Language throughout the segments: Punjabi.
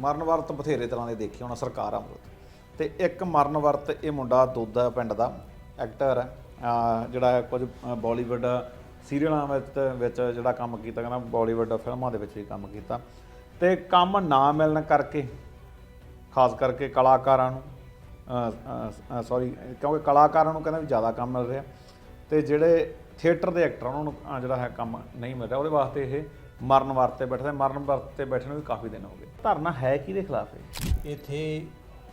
ਮਰਨ ਵਰਤ ਬਥੇਰੇ ਤਰ੍ਹਾਂ ਦੇ ਦੇਖੇ ਹੋਣਾ, ਸਰਕਾਰਾਂ ਵੱਲੋਂ ਤੇ ਇੱਕ ਮਰਨ ਵਰਤ, ਇਹ ਮੁੰਡਾ ਦੋਦਾ ਪਿੰਡ ਦਾ, ਐਕਟਰ ਹੈ ਜਿਹੜਾ ਕੁਝ ਬਾਲੀਵੁੱਡ ਸੀਰੀਅਲਾਂ ਵਿੱਚ ਵਿੱਚ ਜਿਹੜਾ ਕੰਮ ਕੀਤਾ, ਕਹਿੰਦਾ ਬਾਲੀਵੁੱਡ ਫਿਲਮਾਂ ਦੇ ਵਿੱਚ ਵੀ ਕੰਮ ਕੀਤਾ। ਤੇ ਕੰਮ ਨਾ ਮਿਲਣ ਕਰਕੇ, ਖਾਸ ਕਰਕੇ ਕਲਾਕਾਰਾਂ ਨੂੰ ਸੌਰੀ ਕਿਉਂਕਿ ਕਲਾਕਾਰਾਂ ਨੂੰ ਕਹਿੰਦਾ ਵੀ ਜ਼ਿਆਦਾ ਕੰਮ ਮਿਲ ਰਿਹਾ। ਤੇ ਜਿਹੜੇ ਥੀਏਟਰ ਦੇ ਐਕਟਰ ਉਹਨਾਂ ਨੂੰ ਜਿਹੜਾ ਹੈ ਕੰਮ ਨਹੀਂ ਮਿਲ ਰਿਹਾ, ਉਹਦੇ ਵਾਸਤੇ ਇਹ ਮਰਨ ਵਰਤ ਤੇ ਬੈਠਦੇ ਮਰਨ ਵਰਤ ਤੇ ਬੈਠਣ ਨੂੰ ਵੀ ਕਾਫੀ ਦਿਨ ਹੋ ਗਏ। ਧਰਨਾ ਹੈ ਕਿਹਦੇ ਖਿਲਾਫ ਹੈ ਇੱਥੇ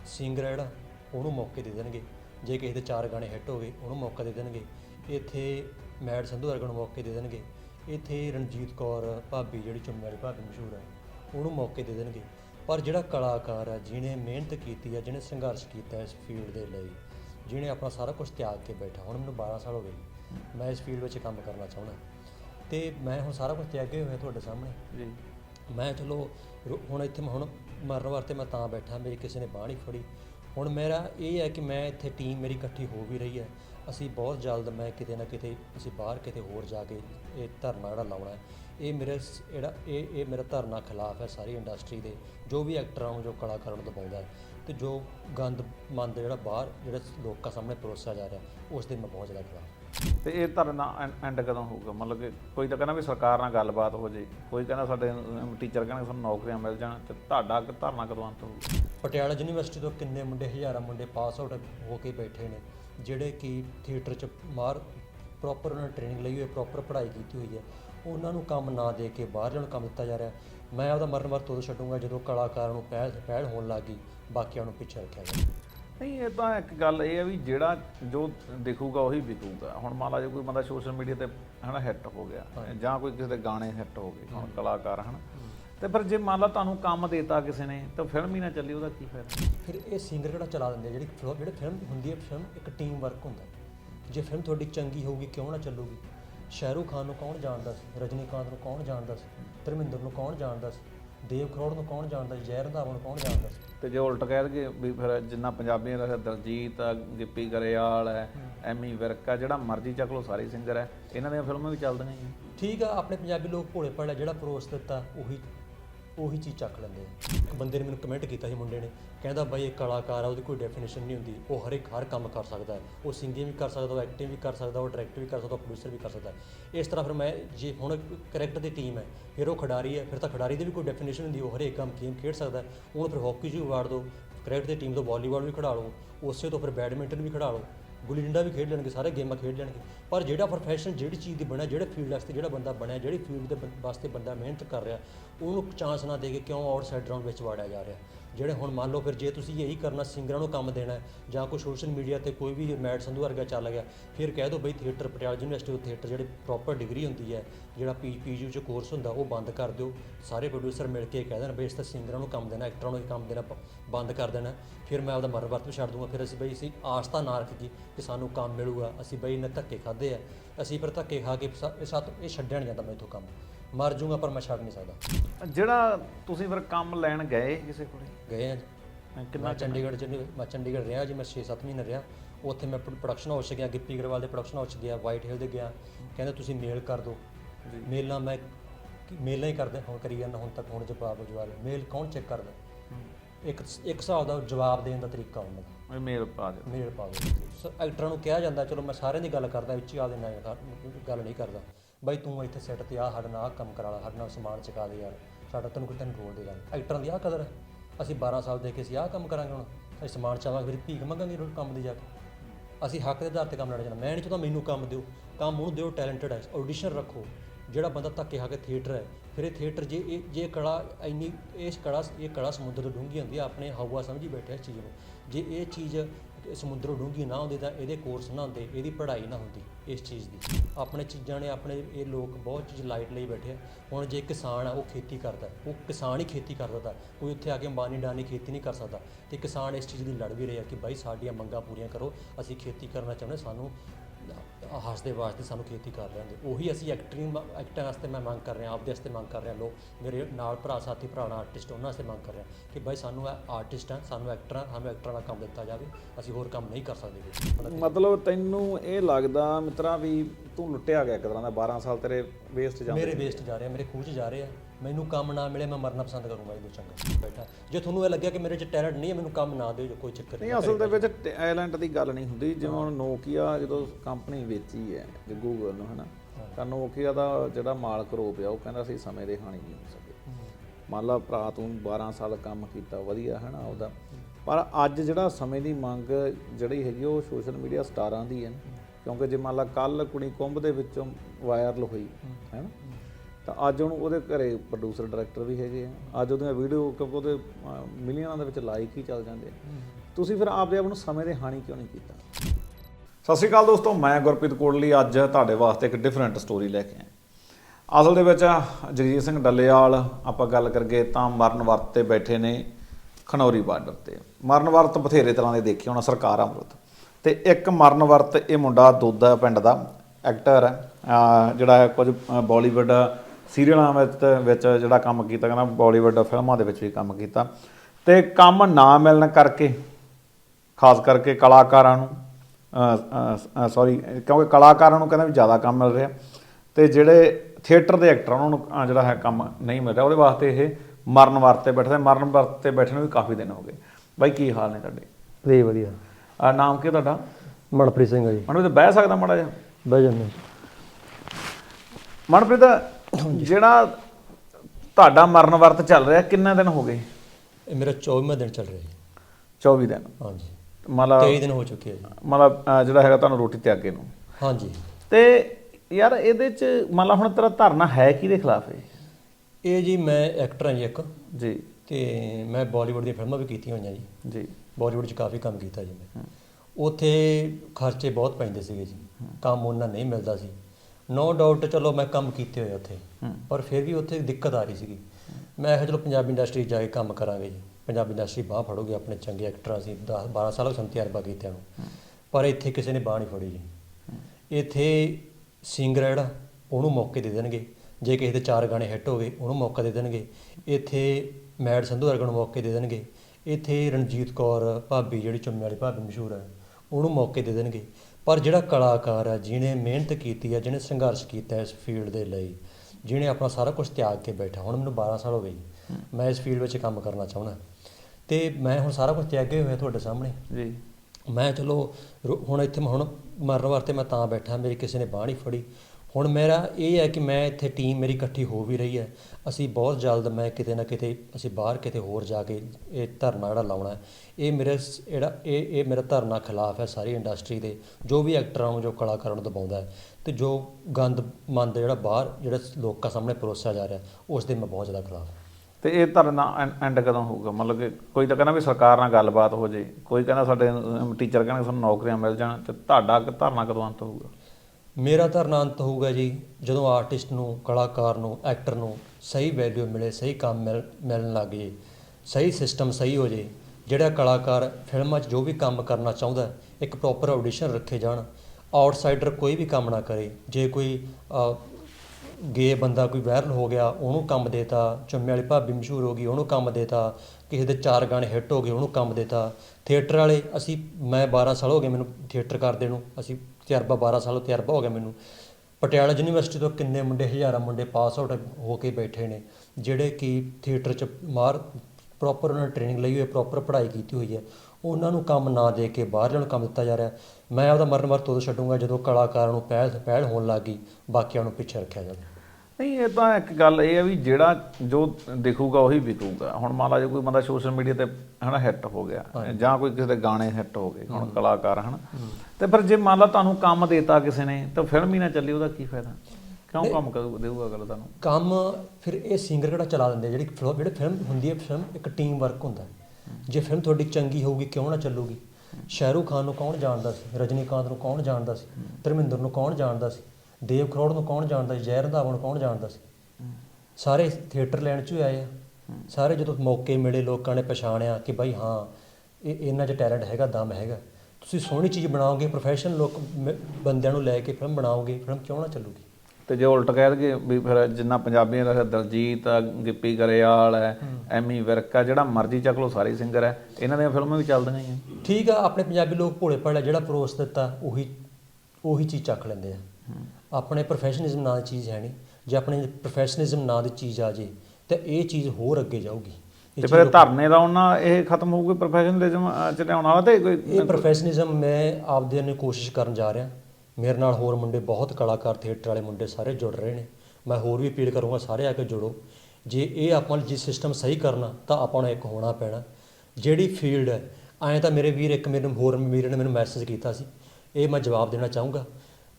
ਸਿੰਗਰ ਹੈ ਜਿਹੜਾ ਉਹਨੂੰ ਮੌਕੇ ਦੇ ਦੇਣਗੇ। ਜੇ ਕਿਸੇ ਦੇ ਚਾਰ ਗਾਣੇ ਹਿੱਟ ਹੋ ਗਏ ਉਹਨੂੰ ਮੌਕਾ ਦੇ ਦੇਣਗੇ। ਇੱਥੇ ਮੈਡ ਸੰਧੂ ਵਰਗਾ ਨੂੰ ਮੌਕੇ ਦੇ ਦੇਣਗੇ। ਇੱਥੇ ਰਣਜੀਤ ਕੌਰ ਭਾਬੀ, ਜਿਹੜੀ ਚੁੰਮੇ ਵਾਲੀ ਭਾਬੀ ਮਸ਼ਹੂਰ ਹੈ, ਉਹਨੂੰ ਮੌਕੇ ਦੇ ਦੇਣਗੇ। ਪਰ ਜਿਹੜਾ ਕਲਾਕਾਰ ਹੈ, ਜਿਹਨੇ ਮਿਹਨਤ ਕੀਤੀ ਹੈ, ਜਿਹਨੇ ਸੰਘਰਸ਼ ਕੀਤਾ ਇਸ ਫੀਲਡ ਦੇ ਲਈ, ਜਿਹਨੇ ਆਪਣਾ ਸਾਰਾ ਕੁਝ ਤਿਆਗ ਕੇ ਬੈਠਾ, ਹੁਣ ਮੈਨੂੰ 12 ਸਾਲ ਹੋ ਗਏ ਮੈਂ ਇਸ ਫੀਲਡ ਵਿੱਚ ਕੰਮ ਕਰਨਾ ਚਾਹੁੰਦਾ। ਤੇ ਮੈਂ ਹੁਣ ਸਾਰਾ ਕੁਝ ਤਿਆਗੇ ਹੋਇਆ ਤੁਹਾਡੇ ਸਾਹਮਣੇ। ਜੀ। ਮੈਂ ਚਲੋ ਰੋ- ਹੁਣ ਇੱਥੇ ਮੈਂ ਹੁਣ ਮਰਨ ਵਾਸਤੇ ਮੈਂ ਤਾਂ ਬੈਠਾ ਮੇਰੀ ਕਿਸੇ ਨੇ ਬਾਂਹ ਨਹੀਂ ਫੜੀ। ਹੁਣ ਮੇਰਾ ਇਹ ਹੈ ਕਿ ਮੈਂ ਇੱਥੇ ਟੀਮ ਮੇਰੀ ਇਕੱਠੀ ਹੋ ਵੀ ਰਹੀ ਹੈ। ਅਸੀਂ ਬਹੁਤ ਜਲਦ ਮੈਂ ਕਿਤੇ ਨਾ ਕਿਤੇ ਅਸੀਂ ਬਾਹਰ ਕਿਤੇ ਹੋਰ ਜਾ ਕੇ ਇਹ ਧਰਨਾ ਜਿਹੜਾ ਲਾਉਣਾ ਹੈ ਇਹ ਮੇਰੇ ਸ- ਜਿਹੜਾ ਇਹ ਇਹ ਮੇਰਾ ਧਰਨਾ ਖਿਲਾਫ ਹੈ ਸਾਰੀ ਇੰਡਸਟਰੀ ਦੇ ਜੋ ਵੀ ਐਕਟਰਾਂ ਨੂੰ ਜੋ ਕਲਾਕਾਰਾਂ ਨੂੰ ਦਬਾਉਂਦਾ ਹੈ। ਤੇ ਜੋ ਗੰਦ ਮੰਦ ਜਿਹੜਾ ਬਾਹਰ ਜਿਹੜਾ ਲੋਕਾਂ ਸਾਹਮਣੇ ਪਰੋਸਿਆ ਜਾ ਰਿਹਾ ਉਸ ਦੇ ਮੈਂ ਬਹੁਤ ਜ਼ਿਆਦਾ ਖਿਲਾਫ ਤੇ ਇਹ ਧਰਨਾ ਐਂਡ ਕਦੋਂ ਹੋਊਗਾ? ਮਤਲਬ ਕਿ ਕੋਈ ਤਾਂ ਕਹਿੰਦਾ ਵੀ ਸਰਕਾਰ ਨਾਲ ਗੱਲਬਾਤ ਹੋ ਜੇ ਕੋਈ ਕਹਿੰਦਾ ਸਾਡੇ ਟੀਚਰ ਕਹਿੰਦੇ ਸਾਨੂੰ ਨੌਕਰੀਆਂ ਮਿਲ ਜਾਣ ਤੇ ਤੁਹਾਡਾ ਕਿ ਧਰਨਾ ਕਦੋਂ ਅੰਤ ਹੋਊਗਾ? ਪਟਿਆਲਾ ਯੂਨੀਵਰਸਿਟੀ ਤੋਂ ਕਿੰਨੇ ਮੁੰਡੇ ਹਜ਼ਾਰਾਂ ਮੁੰਡੇ ਪਾਸ ਆਊਟ ਹੋ ਕੇ ਬੈਠੇ ਨੇ ਜਿਹੜੇ ਕਿ ਥੀਏਟਰ 'ਚ ਮਾਰ ਪ੍ਰੋਪਰ ਉਹਨਾਂ ਟ੍ਰੇਨਿੰਗ ਲਈ ਹੋਈ ਹੈ ਪ੍ਰੋਪਰ ਪੜ੍ਹਾਈ ਕੀਤੀ ਹੋਈ ਹੈ। ਉਹਨਾਂ ਨੂੰ ਕੰਮ ਨਾ ਦੇ ਕੇ ਬਾਹਰ ਨੂੰ ਕੰਮ ਦਿੱਤਾ ਜਾ ਰਿਹਾ। ਮੈਂ ਆਪਦਾ ਮਰਨ ਵਰਤ ਉਦੋਂ ਛੱਡੂੰਗਾ ਜਦੋਂ ਕਲਾਕਾਰਾਂ ਨੂੰ ਪਹਿਲ ਪਹਿਲ ਹੋਣ ਲੱਗੀ ਬਾਕੀਆਂ ਨੂੰ ਪਿੱਛੇ ਰੱਖਿਆ ਜਾਵੇ। ਨਹੀਂ ਇਹ ਤਾਂ ਇੱਕ ਗੱਲ ਇਹ ਹੈ ਵੀ ਜਿਹੜਾ ਜੋ ਦਿਖੂਗਾ ਉਹੀ ਵਿਕੂਗਾ। ਹੁਣ ਮੰਨ ਲਾ ਜੇ ਕੋਈ ਬੰਦਾ ਸੋਸ਼ਲ ਮੀਡੀਆ ਤੇ ਹਨਾ ਹਿੱਟ ਹੋ ਗਿਆ ਜਾਂ ਕੋਈ ਕਿਸੇ ਦੇ ਗਾਣੇ ਹਿੱਟ ਹੋ ਗਏ ਹੁਣ ਕਲਾਕਾਰ ਹਨਾ। ਤੇ ਫਿਰ ਜੇ ਮੰਨ ਲਾ ਤੁਹਾਨੂੰ ਕੰਮ ਦੇਤਾ ਕਿਸੇ ਨੇ ਤਾਂ ਫਿਲਮ ਹੀ ਨਾ ਚੱਲੀ ਉਹਦਾ ਕੀ ਫਾਇਦਾ? ਫਿਰ ਇਹ ਸਿੰਗਰ ਕਿਹੜਾ ਚਲਾ ਦਿੰਦੇ? ਜਿਹੜੀ ਜਿਹੜੇ ਫਿਲਮ ਹੁੰਦੀ ਹੈ ਫਿਲਮ ਇੱਕ ਟੀਮ ਵਰਕ ਹੁੰਦਾ। ਜੇ ਫਿਲਮ ਤੁਹਾਡੀ ਚੰਗੀ ਹੋਊਗੀ ਕਿਉਂ ਨਾ ਚੱਲੂਗੀ? ਸ਼ਾਹਰੂਖ ਖਾਨ ਨੂੰ ਕੌਣ ਜਾਣਦਾ ਸੀ? ਰਜਨੀਕਾਂਤ ਨੂੰ ਕੌਣ ਜਾਣਦਾ ਸੀ? ਧਰਮਿੰਦਰ ਨੂੰ ਕੌਣ ਜਾਣਦਾ ਸੀ? ਦੇਵ ਖਰੋੜ ਨੂੰ ਕੌਣ ਜਾਣਦਾ ਸੀ? ਜੈ ਰੰਧਾਵਾ ਨੂੰ ਕੌਣ ਜਾਣਦਾ ਸੀ? ਤੇ ਜੇ ਉਲਟ ਕਹਿ ਦਈਏ ਵੀ ਫਿਰ ਜਿੰਨਾ ਪੰਜਾਬੀਆਂ ਦਾ ਦਲਜੀਤ ਆ ਗਿੱਪੀ ਗਰੇਵਾਲ ਹੈ ਐਮੀ ਵਿਰਕ ਆ ਜਿਹੜਾ ਮਰਜ਼ੀ ਚੱਕ ਲੋ ਸਾਰੇ ਸਿੰਗਰ ਹੈ ਇਹਨਾਂ ਦੀਆਂ ਫਿਲਮਾਂ ਵੀ ਚੱਲਦੀਆਂ ਹੀ ਆ। ਠੀਕ ਆ ਆਪਣੇ ਪੰਜਾਬੀ ਲੋਕ ਭੋਲੇ ਭਾਲੇ ਜਿਹੜਾ ਪਰੋਸ ਦਿੱਤਾ ਉਹੀ ਉਹੀ ਚੀਜ਼ ਚੱਕ ਲੈਂਦੇ ਆ। ਇੱਕ ਬੰਦੇ ਨੇ ਮੈਨੂੰ ਕਮੈਂਟ ਕੀਤਾ ਸੀ ਮੁੰਡੇ ਨੇ, ਕਹਿੰਦਾ ਬਾਈ ਇਹ ਕਲਾਕਾਰ ਆ, ਉਹਦੀ ਕੋਈ ਡੈਫੀਨੇਸ਼ਨ ਨਹੀਂ ਹੁੰਦੀ। ਉਹ ਹਰ ਇੱਕ, ਹਰ ਕੰਮ ਕਰ ਸਕਦਾ ਹੈ। ਉਹ ਸਿੰਗਿੰਗ ਵੀ ਕਰ ਸਕਦਾ, ਉਹ ਐਕਟਿੰਗ ਵੀ ਕਰ ਸਕਦਾ, ਉਹ ਡਾਇਰੈਕਟ ਵੀ ਕਰ ਸਕਦਾ, ਉਹ ਪ੍ਰੋਡਿਊਸਰ ਵੀ ਕਰ ਸਕਦਾ ਇਸ ਤਰ੍ਹਾਂ ਫਿਰ ਮੈਂ, ਜੇ ਹੁਣ ਕਰੈਕਟਰ ਦੀ ਟੀਮ ਹੈ, ਫਿਰ ਉਹ ਖਿਡਾਰੀ ਹੈ, ਫਿਰ ਤਾਂ ਖਿਡਾਰੀ ਦੀ ਵੀ ਕੋਈ ਡੈਫੀਨੇਸ਼ਨ ਹੁੰਦੀ, ਉਹ ਹਰੇਕ ਕੰਮ ਗੇਮ ਖੇਡ ਸਕਦਾ ਹੈ। ਉਹਨੂੰ ਫਿਰ ਹਾਕੀ 'ਚ ਵੀ ਵਾੜ ਦਿਓ ਕ੍ਰਿਕਟ ਦੀ ਟੀਮ ਤੋਂ ਵਾਲੀਬਾਲ ਵੀ ਖਿਡਾ ਲਓ, ਉਸੇ ਤੋਂ ਫਿਰ ਬੈਡਮਿੰਟਨ ਵੀ ਖਿਡਾ ਲਓ। ਗੁੱਲੀ ਡੰਡਾ ਵੀ ਖੇਡ ਲੈਣਗੇ, ਸਾਰੇ ਗੇਮਾਂ ਖੇਡ ਲੈਣਗੇ। ਪਰ ਜਿਹੜਾ ਪ੍ਰੋਫੈਸ਼ਨ ਜਿਹੜੀ ਚੀਜ਼ ਦੀ ਬਣਿਆ, ਜਿਹੜੇ ਫੀਲਡ ਵਾਸਤੇ ਜਿਹੜਾ ਬੰਦਾ ਬਣਿਆ, ਜਿਹੜੀ ਫੀਲਡ ਦੇ ਬੰ- ਵਾਸਤੇ ਬੰਦਾ ਮਿਹਨਤ ਕਰ ਰਿਹਾ ਉਹਨੂੰ ਚਾਂਸ ਨਾ ਦੇ ਕੇ ਕਿਉਂ ਆਊਟਸਾਈਡ ਰਾਉਂਡ ਵਿੱਚ ਵਾੜਿਆ ਜਾ ਰਿਹਾ? ਜਿਹੜੇ ਹੁਣ ਮੰਨ ਲਓ ਫਿਰ ਜੇ ਤੁਸੀਂ ਇਹੀ ਕਰਨਾ ਸਿੰਗਰਾਂ ਨੂੰ ਕੰਮ ਦੇਣਾ ਹੈ, ਜਾਂ ਕੋਈ ਸੋਸ਼ਲ ਮੀਡੀਆ ਤੇ ਕੋਈ ਵੀ ਮੈਡ ਸੰਧੂ ਵਰਗਾ ਚੱਲ ਗਿਆ ਫਿਰ ਕਹਿ ਦਿਓ ਬਈ ਥੀਏਟਰ ਪਟਿਆਲਾ ਯੂਨੀਵਰਸਿਟੀ ਤੋਂ ਥੀਏਟਰ ਜਿਹੜੀ ਪ੍ਰੋਪਰ ਡਿਗਰੀ ਹੁੰਦੀ ਹੈ ਜਿਹੜਾ ਪੀ ਪੀਯੂ ਚ ਕੋਰਸ ਹੁੰਦਾ ਉਹ ਬੰਦ ਕਰ ਦਿਓ। ਸਾਰੇ ਪ੍ਰੋਡਿਊਸਰ ਮਿਲ ਕੇ ਕਹਿ ਦੇਣ ਬਈ ਇਸ ਤਾਂ ਸਿੰਗਰਾਂ ਨੂੰ ਕੰਮ ਦੇਣਾ ਐਕਟਰਾਂ ਨੂੰ ਕੰਮ ਦੇਣਾ ਬੰਦ ਕਰ ਦੇਣਾ। ਫਿਰ ਮੈਂ ਆਪਦਾ ਮਰਨ ਵਰਤ ਵੀ ਛੱਡ ਦੂੰਗਾ ਫਿਰ ਅਸੀਂ ਬਈ ਅਸੀਂ ਆਸਤਾ ਨਾ ਰੱਖੀ ਕਿ ਸਾਨੂੰ ਕੰਮ ਮਿਲੂਗਾ ਅਸੀਂ ਬਈ ਨੇ ਧੱਕੇ ਖਾਦੇ ਆ। ਅਸੀਂ ਫਿਰ ਧੱਕੇ ਖਾ ਕੇ ਸਾ- ਇਹ ਸਾਥ ਇਹ ਛੱਡਿਆ ਨਹੀਂ ਜਾਂਦਾ ਮੈਥੋਂ ਕੰਮ। ਮਰ ਜਾਊਂਗਾ ਪਰ ਮੈਂ ਛੱਡ ਨਹੀਂ ਸਕਦਾ। ਜਿਹੜਾ ਤੁਸੀਂ ਫਿਰ ਕੰਮ ਲੈਣ ਗਏ ਕਿਸੇ ਕੋਲੇ? ਗਏ ਆ ਜੀ। ਕਿੰਨਾ ਮੈਂ ਚੰਡੀਗੜ੍ਹ ਚ ਨਹੀਂ- ਮੈਂ ਚੰਡੀਗੜ੍ਹ ਰਿਹਾ ਜੀ ਮੈਂ 6-7 ਮਹੀਨੇ ਰਿਹਾ। ਉੱਥੇ ਮੈਂ ਪ੍ਰੋਡਕਸ਼ਨ ਹਾਊਸ 'ਚ ਗਿਆ ਗਿੱਪੀ ਗਰੇਵਾਲ ਦੇ ਪ੍ਰੋਡਕਸ਼ਨ ਹਾਊਸ 'ਚ ਗਿਆ ਵਾਈਟ ਹਿਲ ਦੇ ਗਿਆ। ਕਹਿੰਦਾ ਤੁਸੀਂ ਮੇਲ ਕਰ ਦਿਓ। ਮੇਲਾਂ ਮੈਂ ਮੇਲਾਂ ਹੀ ਕਰਦੇ ਹੁਣ ਕਰੀ ਜਾਂਦਾ ਹੁਣ ਤੱਕ ਹੁਣ ਜਵਾਬ ਜਵਾਬ ਮੇਲ ਕੌਣ ਚੈੱਕ ਕਰਦਾ? ਇੱਕ ਇੱਕ ਹਿਸਾਬ ਦਾ ਜਵਾਬ ਦੇਣ ਦਾ ਤਰੀਕਾ ਹੁੰਦਾ। ਇਹ ਮੇਲ ਪਾ ਦਿਓ। ਮੇਲ ਪਾ ਦਿਓ। ਸ- ਐਕਟਰਾਂ ਨੂੰ ਕਿਹਾ ਜਾਂਦਾ ਚਲੋ ਮੈਂ ਸਾਰਿਆਂ ਦੀ ਗੱਲ ਕਰਦਾ ਵਿੱਚ ਹੀ ਆ ਦੇਣਾ ਗੱਲ ਨਹੀਂ ਕਰਦਾ। ਬਾਈ ਤੂੰ ਇੱਥੇ ਸੈੱਟ ਤੇ ਆ ਸਾਡੇ ਨਾਲ ਆਹ ਕੰਮ ਕਰਾ ਲਾ ਸਾਡੇ ਨਾਲ ਸਮਾਨ ਚਕਾ ਦੇ ਯਾਰ। ਸਾਡਾ ਤੈਨੂੰ ਕਿਤੇ ਤੈਨੂੰ ਰੋਲ ਦੇ ਦਾਂਗੇ। ਐਕਟਰਾਂ ਦੀ ਆਹ ਕਦਰ ਹੈ। ਅਸੀਂ 12 ਸਾਲ ਦੇ ਕੇ ਅਸੀਂ ਆਹ ਕੰਮ ਕਰਾਂਗੇ ਹੁਣ। ਅਸੀਂ ਸਮਾਨ ਚਾਵਾਂਗੇ ਫਿਰ ਭੀਖ ਮੰਗਾਂਗੇ ਰੋ- ਕੰਮ ਦੀ ਜਾ ਕੇ। ਅਸੀਂ ਹੱਕ ਦੇ ਆਧਾਰ ਤੇ ਕੰਮ ਲੜ ਜਾਣਾ। ਮੈਂ ਨਹੀਂ ਚਾਹੁੰਦਾ ਮੈਨੂੰ ਕੰਮ ਦਿਓ। ਕੰਮ ਉਹਨੂੰ ਦਿਓ ਟੈਲੈਂਟਡ ਹੈ। ਆਡੀਸ਼ਨ ਰੱਖੋ। ਜਿਹੜਾ ਬੰਦਾ ਧੱਕੇ ਖਾ ਕੇ ਥੀਏਟਰ ਹੈ, ਫਿਰ ਇਹ ਥੀਏਟਰ ਜੇ, ਇਹ, ਜੇ ਕਲਾ ਇੰਨੀ ਇਸ ਕਲਾ, ਇਹ ਕਲਾ ਸਮੁੰਦਰ ਤੋਂ ਡੂੰਘੀ ਹੁੰਦੀ ਹੈ, ਆਪਣੇ ਹਵਾ ਸਮਝੀ ਬੈਠੇ ਇਸ ਚੀਜ਼ ਨੂੰ। ਜੇ ਇਹ ਚੀਜ਼ ਸਮੁੰਦਰੋਂ ਡੂੰਘੀ ਨਾ ਹੁੰਦੀ ਤਾਂ ਇਹਦੇ ਕੋਰਸ ਨਾ ਹੁੰਦੇ, ਇਹਦੀ ਪੜ੍ਹਾਈ ਨਾ ਹੁੰਦੀ ਇਸ ਚੀਜ਼ ਦੀ। ਆਪਣੇ ਚੀਜ਼ਾਂ ਨੇ ਆਪਣੇ ਇਹ ਲੋਕ ਬਹੁਤ ਚੀਜ਼ ਲਾਈਟ ਲਈ ਬੈਠੇ ਆ। ਹੁਣ ਜੇ ਕਿਸਾਨ ਆ, ਉਹ ਖੇਤੀ ਕਰਦਾ ਉਹ ਕਿਸਾਨ ਹੀ ਖੇਤੀ ਕਰਦਾ ਤਾਂ ਕੋਈ ਉੱਥੇ ਆ ਕੇ ਅੰਬਾਨੀ ਡਾਨੀ ਖੇਤੀ ਨਹੀਂ ਕਰ ਸਕਦਾ। ਤੇ ਕਿਸਾਨ ਇਸ ਚੀਜ਼ ਦੀ ਲੜ ਵੀ ਰਹੇ ਆ ਕਿ ਬਾਈ ਸਾਡੀਆਂ ਮੰਗਾਂ ਪੂਰੀਆਂ ਕਰੋ, ਅਸੀਂ ਖੇਤੀ ਕਰਨਾ ਚਾਹੁੰਦੇ ਸਾਨੂੰ ਹੱਸਦੇ ਵਾਸਤੇ ਸਾਨੂੰ ਖੇਤੀ ਕਰ ਲੈਂਦੇ ਉਹੀ ਅਸੀਂ ਐਕਟਰਿੰਗ ਐਕਟਰ ਵਾਸਤੇ ਮੈਂ ਮੰਗ ਕਰ ਰਿਹਾ ਆਪਦੇ ਵਾਸਤੇ ਮੰਗ ਕਰ ਰਿਹਾ। ਲੋ ਮੇਰੇ ਨਾਲ ਭਰਾ ਸਾਥੀ ਭਰਾ ਆਰਟਿਸਟ ਉਹਨਾਂ ਵਾਸਤੇ ਮੰਗ ਕਰ ਰਿਹਾ ਕਿ ਬਾਈ ਸਾਨੂੰ ਆਰਟਿਸਟ ਆ ਸਾਨੂੰ ਐਕਟਰਾਂ ਸਾਨੂੰ ਐਕਟਰਾਂ ਦਾ ਕੰਮ ਦਿੱਤਾ ਜਾਵੇ। ਅਸੀਂ ਹੋਰ ਕੰਮ ਨਹੀਂ ਕਰ ਸਕਦੇ। ਮਤਲਬ ਤੈਨੂੰ ਇਹ ਲੱਗਦਾ ਮਿੱਤਰਾ ਵੀ ਤੂੰ ਲੁੱਟਿਆ ਗਿਆ ਇੱਕ ਤਰ੍ਹਾਂ ਦਾ 12 ਸਾਲ ਤੇਰੇ ਵੇਸਟ ਜਾਂਦੇ ਮੇਰੇ ਵੇਸਟ ਜਾ ਰਹੇ ਆ ਮੇਰੇ ਖੂਹ 'ਚ ਜਾ ਰਹੇ। ਆ ਮੈਨੂੰ ਕੰਮ ਨਾ ਮਿਲੇ ਮੈਂ ਮਰਨਾ ਪਸੰਦ ਕਰੂੰਗਾ ਇਹ ਚੰਗਾ। ਬੈਠਾ। ਜੇ ਤੁਹਾਨੂੰ ਇਹ ਲੱਗਿਆ ਕਿ ਮੇਰੇ 'ਚ ਟੈਲੈਂਟ ਨਹੀਂ ਹੈ ਮੈਨੂੰ ਕੰਮ ਨਾ ਦਿਓ ਕੋਈ ਚੱਕਰ ਨਹੀਂ। ਅਸਲ ਦੇ ਵਿੱਚ ਟੈਲੈਂਟ ਦੀ ਗੱਲ ਨਹੀਂ ਹੁੰਦੀ। ਜਿਵੇਂ ਹੁਣ ਨੋਕੀਆ ਜਦੋਂ ਕੰਪਨੀ ਵੇਚੀ ਹੈ ਜੇ ਗੂਗਲ ਨੂੰ ਹਨਾ ਤਾਂ ਨੋਕੀਆ ਦਾ ਜਿਹੜਾ ਮਾਲਕ ਰੋਪ ਆ ਉਹ ਕਹਿੰਦਾ ਸੀ ਸਮੇਂ ਦੇ ਹਾਣੀ ਨਹੀਂ ਹੋ ਮੰਨ ਲਾ ਭਰਾ ਤੂੰ 12 ਸਾਲ ਕੰਮ ਕੀਤਾ ਵਧੀਆ ਹੈ। ਨਾ ਉਹਦਾ। ਪਰ ਅੱਜ ਜਿਹੜਾ ਸਮੇਂ ਦੀ ਮੰਗ ਜਿਹੜੀ ਹੈਗੀ ਉਹ ਸੋਸ਼ਲ ਮੀਡੀਆ ਸਟਾਰਾਂ ਦੀ ਹੈ। ਕਿਉਂਕਿ ਜੇ ਮੰਨ ਲਾ ਕੱਲ ਕੁੜੀ ਕੁੰਭ ਦੇ ਵਿੱਚੋਂ ਵਾਇਰਲ ਹੋਈ ਹੈ। ਨਾ ਤਾਂ ਅੱਜ ਉਹਨੂੰ ਉਹਦੇ ਘਰੇ ਪ੍ਰੋਡਿਊਸਰ ਡਾਇਰੈਕਟਰ ਵੀ ਹੈਗੇ ਆ। ਅੱਜ ਉਹਦੀਆਂ ਵੀਡੀਓ ਕਿਉਂਕਿ ਉਹਦੇ ਮਿਲੀਅਨਾਂ ਦੇ ਵਿੱਚ ਲਾਈਕ ਹੀ ਚੱਲ ਜਾਂਦੇ ਤੁਸੀਂ ਫਿਰ ਆਪਦੇ ਆਪ ਨੂੰ ਸਮੇਂ ਦੇ ਹਾਨੀ ਕਿਉਂ ਨਹੀਂ ਕੀਤਾ? ਸਤਿ ਸ਼੍ਰੀ ਅਕਾਲ ਦੋਸਤੋ, ਮੈਂ ਗੁਰਪ੍ਰੀਤ ਕੋਟਲੀ ਅੱਜ ਤੁਹਾਡੇ ਵਾਸਤੇ ਇੱਕ ਡਿਫਰੈਂਟ ਸਟੋਰੀ ਲੈ ਕੇ ਆਇਆ। ਅਸਲ ਦੇ ਵਿੱਚ ਜਗਜੀਤ ਸਿੰਘ ਡੱਲੇਵਾਲ, ਆਪਾਂ ਗੱਲ ਕਰਗੇ ਤਾਂ ਮਰਨ ਵਰਤ ਤੇ ਬੈਠੇ ਨੇ ਖਨੌਰੀ ਬਾਰਡਰ ਤੇ। ਮਰਨ ਵਰਤ ਬਥੇਰੇ ਤਰ੍ਹਾਂ ਦੇ ਦੇਖੇ ਹੋਣਾ, ਸਰਕਾਰਾਂ ਵਿਰੁੱਧ ਤੇ ਇੱਕ ਮਰਨ ਵਰਤ, ਇਹ ਮੁੰਡਾ ਦੋਦਾ ਪਿੰਡ ਦਾ ਐਕਟਰ ਹੈ। ਜਿਹੜਾ ਕੁਝ ਬਾਲੀਵੁੱਡ ਸੀਰੀਅਲਾਂ ਵਿੱਚ ਵਿੱਚ ਜਿਹੜਾ ਕੰਮ ਕੀਤਾ ਕਹਿੰਦਾ ਬਾਲੀਵੁੱਡ ਫਿਲਮਾਂ ਦੇ ਵਿੱਚ ਵੀ ਕੰਮ ਕੀਤਾ। ਤੇ ਕੰਮ ਨਾ ਮਿਲਣ ਕਰਕੇ ਖਾਸ ਕਰਕੇ ਕਲਾਕਾਰਾਂ ਨੂੰ ਸੌਰੀ ਕਿਉਂਕਿ ਕਲਾਕਾਰਾਂ ਨੂੰ ਕਹਿੰਦਾ ਵੀ ਜ਼ਿਆਦਾ ਕੰਮ ਮਿਲ ਰਿਹਾ। ਤੇ ਜਿਹੜੇ ਥੀਏਟਰ ਦੇ ਐਕਟਰ ਉਹਨਾਂ ਨੂੰ ਜਿਹੜਾ ਹੈ ਕੰਮ ਨਹੀਂ ਮਿਲ ਰਿਹਾ ਉਹਦੇ ਵਾਸਤੇ ਇਹ ਮਰਨ ਵਰਤ ਤੇ ਬੈਠੇ ਮਰਨ ਵਰਤ ਤੇ ਬੈਠੇ ਨੂੰ ਵੀ ਕਾਫੀ ਦਿਨ ਹੋ ਗਏ। ਬਾਈ ਕੀ ਹਾਲ ਨੇ ਤੁਹਾਡੇ? ਵਧੀਆ। ਅਹ, ਨਾਮ ਕੀ ਹੈ ਤੁਹਾਡਾ? ਮਨਪ੍ਰੀਤ ਸਿੰਘ ਆ ਜੀ। ਮਨਪ੍ਰੀਤ ਬਹਿ ਸਕਦਾ ਮਾੜਾ ਜਿਹਾ? ਬਹਿ ਜਾਂਦੇ ਮਨਪ੍ਰੀਤ ਜਿਹੜਾ ਤੁਹਾਡਾ ਮਰਨ ਵਰਤ ਚੱਲ ਰਿਹਾ ਕਿੰਨੇ ਦਿਨ ਹੋ ਗਏ? ਇਹ ਮੇਰਾ 24ਵਾਂ ਦਿਨ ਚੱਲ ਰਿਹਾ ਜੀ। 24 ਦਿਨ। ਹਾਂਜੀ। ਮਤਲਬ 23 ਦਿਨ ਹੋ ਚੁੱਕੇ ਆ ਜੀ। ਮਤਲਬ ਅਹ, ਜਿਹੜਾ ਹੈਗਾ ਤੁਹਾਨੂੰ ਰੋਟੀ ਤਿਆਗੇ ਨੂੰ। ਹਾਂਜੀ। ਤੇ ਯਾਰ ਇਹਦੇ ਚ ਮੰਨ ਲਾ ਹੁਣ ਤੇਰਾ ਧਰਨਾ ਹੈ ਕਿਹਦੇ ਖਿਲਾਫ ਹੈ ਇਹ ਜੀ ਮੈਂ ਐਕਟਰ ਹਾਂ ਜੀ ਇੱਕ। ਜੀ। ਤੇ ਮੈਂ ਬਾਲੀਵੁੱਡ ਦੀਆਂ ਫਿਲਮਾਂ ਵੀ ਕੀਤੀਆਂ ਹੋਈਆਂ ਜੀ। ਜੀ। ਬਾਲੀਵੁੱਡ 'ਚ ਕਾਫੀ ਕੰਮ ਕੀਤਾ ਜੀ ਮੈਂ। ਉੱਥੇ ਖਰਚੇ ਬਹੁਤ ਪੈਂਦੇ ਸੀਗੇ ਜੀ। ਕੰਮ ਉਹਨਾਂ ਨਹੀਂ ਮਿਲਦਾ ਸੀ। ਨੋ ਡਾਊਟ ਚਲੋ ਮੈਂ ਕੰਮ ਕੀਤੇ ਹੋਏ ਉੱਥੇ। ਪਰ ਫਿਰ ਵੀ ਉੱਥੇ ਦਿੱਕਤ ਆ ਰਹੀ ਸੀਗੀ। ਮੈਂ ਕਿਹਾ ਚਲੋ ਪੰਜਾਬੀ ਇੰਡਸਟਰੀ 'ਚ ਜਾ ਕੇ ਕੰਮ ਕਰਾਂਗੇ ਜੀ। ਪੰਜਾਬੀ ਇੰਡਸਟਰੀ ਬਾਹ ਫੜੋਗੇ ਆਪਣੇ ਚੰਗੇ ਐਕਟਰ ਅਸੀਂ 10 12 ਸਾਲ ਹੋ ਤਜਰਬਾ ਕੀਤਿਆਂ ਨੂੰ। ਪਰ ਇੱਥੇ ਕਿਸੇ ਨੇ ਬਾਹ ਨਹੀਂ ਫੜੀ ਜੀ। ਇੱਥੇ ਸਿੰਗਰ ਜਿਹੜਾ ਉਹਨੂੰ ਮੌਕੇ ਦੇ ਦੇਣਗੇ। ਜੇ ਕਿਸੇ ਦੇ ਚਾਰ ਗਾਣੇ ਹਿੱਟ ਹੋ ਗਏ ਉਹਨੂੰ ਮੌਕਾ ਦੇ ਦੇਣਗੇ। ਇੱਥੇ ਮੈਡ ਸੰਧੂ ਵਰਗਾ ਨੂੰ ਮੌਕੇ ਦੇ ਦੇਣਗੇ। ਇੱਥੇ ਰਣਜੀਤ ਕੌਰ ਭਾਬੀ ਜਿਹੜੀ ਚੁੰਮੇ ਵਾਲੀ ਭਾਬੀ ਮਸ਼ਹੂਰ ਹੈ ਉਹਨੂੰ ਮੌਕੇ ਦੇ ਦੇਣਗੇ। ਪਰ ਜਿਹੜਾ ਕਲਾਕਾਰ ਹੈ ਜਿਹਨੇ ਮਿਹਨਤ ਕੀਤੀ ਹੈ ਜਿਹਨੇ ਸੰਘਰਸ਼ ਕੀਤਾ ਹੈ ਇਸ ਫੀਲਡ ਦੇ ਲਈ ਜਿਹਨੇ ਆਪਣਾ ਸਾਰਾ ਕੁਝ ਤਿਆਗ ਕੇ ਬੈਠਾ ਹੁਣ ਮੈਨੂੰ 12 ਸਾਲ ਹੋ ਗਏ ਮੈਂ ਇਸ ਫੀਲਡ ਵਿੱਚ ਕੰਮ ਕਰਨਾ ਚਾਹੁੰਦਾ। ਤੇ ਮੈਂ ਹੁਣ ਸਾਰਾ ਕੁਝ ਤਿਆਗੇ ਹੋਇਆ ਤੁਹਾਡੇ ਸਾਹਮਣੇ। ਜੀ। ਮੈਂ ਚਲੋ ਹੁਣ ਇੱਥੇ ਮੈਂ ਹੁਣ ਮਰਨ ਵਾਸਤੇ ਮੈਂ ਤਾਂ ਬੈਠਾ ਮੇਰੀ ਕਿਸੇ ਨੇ ਬਾਂਹ ਨਹੀਂ ਫੜੀ। ਹੁਣ ਮੇਰਾ ਇਹ ਹੈ ਕਿ ਮੈਂ ਇੱਥੇ ਟੀਮ ਮੇਰੀ ਇਕੱਠੀ ਹੋ ਵੀ ਰਹੀ ਹੈ। ਅਸੀਂ ਬਹੁਤ ਜਲਦ ਮੈਂ ਕਿਤੇ ਨਾ ਕਿਤੇ ਅਸੀਂ ਬਾਹਰ ਕਿਤੇ ਹੋਰ ਜਾ ਕੇ ਇਹ ਧਰਨਾ ਜਿਹੜਾ ਲਾਉਣਾ ਹੈ ਇਹ ਮੇਰੇ ਸ- ਜਿਹੜਾ ਇਹ ਇਹ ਮੇਰਾ ਧਰਨਾ ਖਿਲਾਫ ਹੈ ਸਾਰੀ ਇੰਡਸਟਰੀ ਦੇ ਜੋ ਵੀ ਐਕਟਰਾਂ ਨੂੰ ਜੋ ਕਲਾਕਾਰਾਂ ਨੂੰ ਦਬਾਉਂਦਾ ਹੈ ਤੇ ਜੋ ਗੰਦ ਮੰਦ ਜਿਹੜਾ ਬਾਹਰ ਜਿਹੜਾ ਲੋਕਾਂ ਸਾਹਮਣੇ ਪਰੋਸਿਆ ਜਾ ਰਿਹਾ ਉਸ ਦੇ ਮੈਂ ਬਹੁਤ ਜ਼ਿਆਦਾ ਖਿਲਾਫ ਹਾਂ। ਤੇ ਇਹ ਧਰਨਾ ਐਂਡ ਕਦੋਂ ਹੋਊਗਾ? ਮਤਲਬ ਕਿ ਕੋਈ ਤਾਂ ਕਹਿੰਦਾ ਵੀ ਸਰਕਾਰ ਨਾਲ ਗੱਲਬਾਤ ਹੋ ਜੇ ਕੋਈ ਕਹਿੰਦਾ ਸਾਡੇ ਟੀਚਰ ਕਹਿੰਦੇ ਸਾਨੂੰ ਨੌਕਰੀਆਂ ਮਿਲ ਜਾਣ ਤੇ ਤੁਹਾਡਾ ਕ- ਧਰਨਾ ਕਦੋਂ ਅੰਤ ਹੋਊਗਾ? ਮੇਰਾ ਧਰਨਾ ਅੰਤ ਹੋਊਗਾ ਜੀ ਜਦੋਂ ਆਰਟਿਸਟ ਨੂੰ ਕਲਾਕਾਰ ਨੂੰ ਐਕਟਰ ਨੂੰ ਸਹੀ ਵੈਲਿਊ ਮਿਲੇ ਸਹੀ ਕੰਮ ਮਿਲ ਮਿਲਣ ਲੱਗ ਜੇ ਸਹੀ ਸਿਸਟਮ ਸਹੀ ਹੋ ਜੇ ਜਿਹੜਾ ਕਲਾਕਾਰ ਫਿਲਮਾਂ 'ਚ ਜੋ ਵੀ ਕੰਮ ਕਰਨਾ ਚਾਹੁੰਦਾ ਇੱਕ ਪ੍ਰੋਪਰ ਆਡੀਸ਼ਨ ਰੱਖੇ ਜਾਣ। ਆਊਟਸਾਈਡਰ ਕੋਈ ਵੀ ਕੰਮ ਨਾ ਕਰੇ। ਜੇ ਕੋਈ ਗੇ ਬੰਦਾ ਕੋਈ ਵਾਇਰਲ ਹੋ ਗਿਆ, ਉਹਨੂੰ ਕੰਮ ਦੇਤਾ, ਚੁੰਮੇ ਵਾਲੀ ਭਾਬੀ ਮਸ਼ਹੂਰ ਹੋ ਗਈ, ਉਹਨੂੰ ਕੰਮ ਦੇਤਾ, ਕਿਸੇ ਦੇ ਚਾਰ ਗਾਣੇ ਹਿੱਟ ਹੋ ਗਏ, ਉਹਨੂੰ ਕੰਮ ਦੇਤਾ। ਥੀਏਟਰ ਵਾਲੇ, ਅਸੀਂ, ਮੈਂ 12 ਸਾਲ ਹੋ ਗਏ ਮੈਨੂੰ ਥੀਏਟਰ ਕਰਦੇ ਨੂੰ, ਅਸੀਂ ਤਜਰਬਾ 12 ਸਾਲ, ਤਜਰਬਾ ਹੋ ਗਿਆ ਮੈਨੂੰ। ਪਟਿਆਲਾ ਯੂਨੀਵਰਸਿਟੀ ਤੋਂ ਕਿੰਨੇ ਮੁੰਡੇ, ਹਜ਼ਾਰਾਂ ਮੁੰਡੇ ਪਾਸ ਆਊਟ ਹੋ ਕੇ ਬੈਠੇ ਨੇ, ਜਿਹੜੇ ਕਿ ਥੀਏਟਰ 'ਚ ਮਾਰ ਪ੍ਰੋਪਰ ਉਹਨਾਂ ਨੇ ਟ੍ਰੇਨਿੰਗ ਲਈ ਹੋਈ ਹੈ ਪ੍ਰੋਪਰ ਪੜ੍ਹਾਈ ਕੀਤੀ ਹੋਈ ਹੈ। ਉਹਨਾਂ ਨੂੰ ਕੰਮ ਨਾ ਦੇ ਕੇ ਬਾਹਰਲਿਆਂ ਨੂੰ ਕੰਮ ਦਿੱਤਾ ਜਾ ਰਿਹਾ ਮੈਂ ਆਪਦਾ ਮਰਨ ਮਰ ਉਦੋਂ ਛੱਡੂੰਗਾ ਜਦੋਂ ਕਲਾਕਾਰਾਂ ਨੂੰ ਪਹਿਲ ਪਹਿਲ ਹੋਣ ਲੱਗੀ ਬਾਕੀਆਂ ਨੂੰ ਪਿੱਛੇ ਰੱਖਿਆ ਜਾਵੇ। ਨਹੀਂ ਇਹ ਤਾਂ ਇੱਕ ਗੱਲ ਇਹ ਹੈ ਵੀ ਜਿਹੜਾ ਜੋ ਦਿਖੂਗਾ ਉਹੀ ਵਿਕੂਗਾ। ਹੁਣ ਮੰਨ ਲਾ ਜੇ ਕੋਈ ਬੰਦਾ ਸੋਸ਼ਲ ਮੀਡੀਆ ਤੇ ਹਨਾ ਹਿੱਟ ਹੋ ਗਿਆ ਜਾਂ ਕੋਈ ਕਿਸੇ ਦੇ ਗਾਣੇ ਹਿੱਟ ਹੋ ਗਏ ਹੁਣ ਕਲਾਕਾਰ ਹਨਾ। ਤੇ ਫਿਰ ਜੇ ਮੰਨ ਲਾ ਤੁਹਾਨੂੰ ਕੰਮ ਦੇਤਾ ਕਿਸੇ ਨੇ ਤਾਂ ਫਿਲਮ ਹੀ ਨਾ ਚੱਲੀ ਉਹਦਾ ਕੀ ਫਾਇਦਾ? ਕਿਉਂ ਕੰਮ ਕਰੂ ਦੇਊਗਾ ਅਗਲਾ ਤੁਹਾਨੂੰ? ਕੰਮ ਫਿਰ ਇਹ ਸਿੰਗਰ ਕਿਹੜਾ ਚਲਾ ਦਿੰਦੇ ਆ? ਜਿਹੜੀ ਫਿਲਮ ਜਿਹੜੀ ਫਿਲਮ ਹੁੰਦੀ ਹੈ ਫਿਲਮ ਇੱਕ ਟੀਮ ਵਰਕ ਹੁੰਦਾ। ਹੈ। ਜੇ ਫਿਲਮ ਤੁਹਾਡੀ ਚੰਗੀ ਹੋਊਗੀ ਕਿਉਂ ਨਾ ਚੱਲੂਗੀ? ਸ਼ਾਹਰੂਖ ਖਾਨ ਨੂੰ ਕੌਣ ਜਾਣਦਾ ਸੀ? ਰਜਨੀਕਾਂਤ ਨੂੰ ਕੌਣ ਜਾਣਦਾ ਸੀ? ਧਰਮਿੰਦਰ ਨੂੰ ਕੌਣ ਜਾਣਦਾ ਸੀ? ਦੇਵ ਖਰੋੜ ਨੂੰ ਕੌਣ ਜਾਣਦਾ ਸੀ? ਜੈ ਰੰਧਾਵਾ ਨੂੰ ਕੌਣ ਜਾਣਦਾ ਸੀ? ਸਾਰੇ ਥੀਏਟਰ ਲੈਣ ਚ ਹੀ ਆਏ ਆ। ਸਾਰੇ ਜਦੋਂ ਮੌਕੇ ਮਿਲੇ ਲੋਕਾਂ ਨੇ ਪਛਾਣਿਆ ਕਿ ਭਾਈ ਹਾਂ ਇਹ ਇਹਨਾਂ 'ਚ ਟੈਲੈਂਟ ਹੈਗਾ ਦਮ ਹੈਗਾ। ਤੁਸੀਂ ਸੋਹਣੀ ਚੀਜ਼ ਬਣਾਓਗੇ ਪ੍ਰੋਫੈਸ਼ਨਲ ਲੋਕ ਮ- ਬੰਦਿਆਂ ਨੂੰ ਲੈ ਕੇ ਫਿਲਮ ਬਣਾਓਗੇ ਫਿਲਮ ਕਿਉਂ ਨਾ ਚੱਲੂਗੀ? ਤੇ ਜੇ ਉਲਟ ਕਹਿ ਦਈਏ ਵੀ ਫਿਰ ਜਿੰਨਾ ਪੰਜਾਬੀਆਂ ਦਾ ਦਲਜੀਤ ਗਿੱਪੀ ਗਰੇਵਾਲ ਹੈ ਐਮੀ ਵਿਰਕ ਜਿਹੜਾ ਮਰਜ਼ੀ ਚੱਕ ਲੋ ਸਾਰੇ ਸਿੰਗਰ ਹੈ। ਇਹਨਾਂ ਦੀਆਂ ਫਿਲਮਾਂ ਵੀ ਚੱਲਦੀਆਂ ਹੀ ਆ। ਠੀਕ ਆ ਆਪਣੇ ਪੰਜਾਬੀ ਲੋਕ ਭੋਲੇ ਭਾਲੇ ਜਿਹੜਾ ਪਰੋਸ ਦਿੱਤਾ ਉਹੀ ਉਹੀ ਚੀਜ਼ ਚੱਕ ਲੈਂਦੇ ਆ। ਆਪਣੇ ਪ੍ਰੋਫੈਸ਼ਨਲਿਜ਼ਮ ਨਾਂ ਦੀ ਚੀਜ਼ ਹੈ ਨਹੀਂ। ਜੇ ਆਪਣੇ ਪ੍ਰੋਫੈਸ਼ਨਲਿਜ਼ਮ ਨਾਂ ਦੀ ਚੀਜ਼ ਆ ਜੇ ਤੇ ਇਹ ਚੀਜ਼ ਹੋਰ ਅੱਗੇ ਜਾਊਗੀ। ਤੇ ਫਿਰ ਧਰਨੇ ਦਾ ਉਹਨਾਂ ਇਹ ਖਤਮ ਹੋਊਗੀ ਪ੍ਰੋਫੈਸ਼ਨਲਿਜ਼ਮ ਚ ਲਿਆਉਣ ਵਾਲਾ ਤੇ ਕੋਈ ਇਹ ਪ੍ਰੋਫੈਸ਼ਨਲਿਜ਼ਮ ਮੈਂ ਆਪਦੇ ਨੇ ਕੋਸ਼ਿਸ਼ ਕਰਨ ਜਾ ਰਿਹਾ। ਮੇਰੇ ਨਾਲ ਹੋਰ ਮੁੰਡੇ ਬਹੁਤ ਕਲਾਕਾਰ ਥੀਏਟਰ ਵਾਲੇ ਮੁੰਡੇ ਸਾਰੇ ਜੁੜ ਰਹੇ ਨੇ। ਮੈਂ ਹੋਰ ਵੀ ਅਪੀਲ ਕਰੂੰਗਾ ਸਾਰੇ ਆ ਕੇ ਜੁੜੋ। ਜੇ ਇਹ ਆਪਾਂ ਨੂੰ ਜੇ ਸਿਸਟਮ ਸਹੀ ਕਰਨਾ, ਤਾਂ ਆਪਾਂ ਨੂੰ ਇੱਕ ਹੋਣਾ ਪੈਣਾ। ਜਿਹੜੀ ਫੀਲਡ ਹੈ, ਐਂ ਤਾਂ ਮੇਰੇ ਵੀਰ ਇੱਕ ਮੈਨੂੰ ਹੋਰ ਵੀਰ ਨੇ ਮੈਨੂੰ ਮੈਸੇਜ ਕੀਤਾ ਸੀ। ਇਹ ਮੈਂ ਜਵਾਬ ਦੇਣਾ ਚਾਹੂੰਗਾ।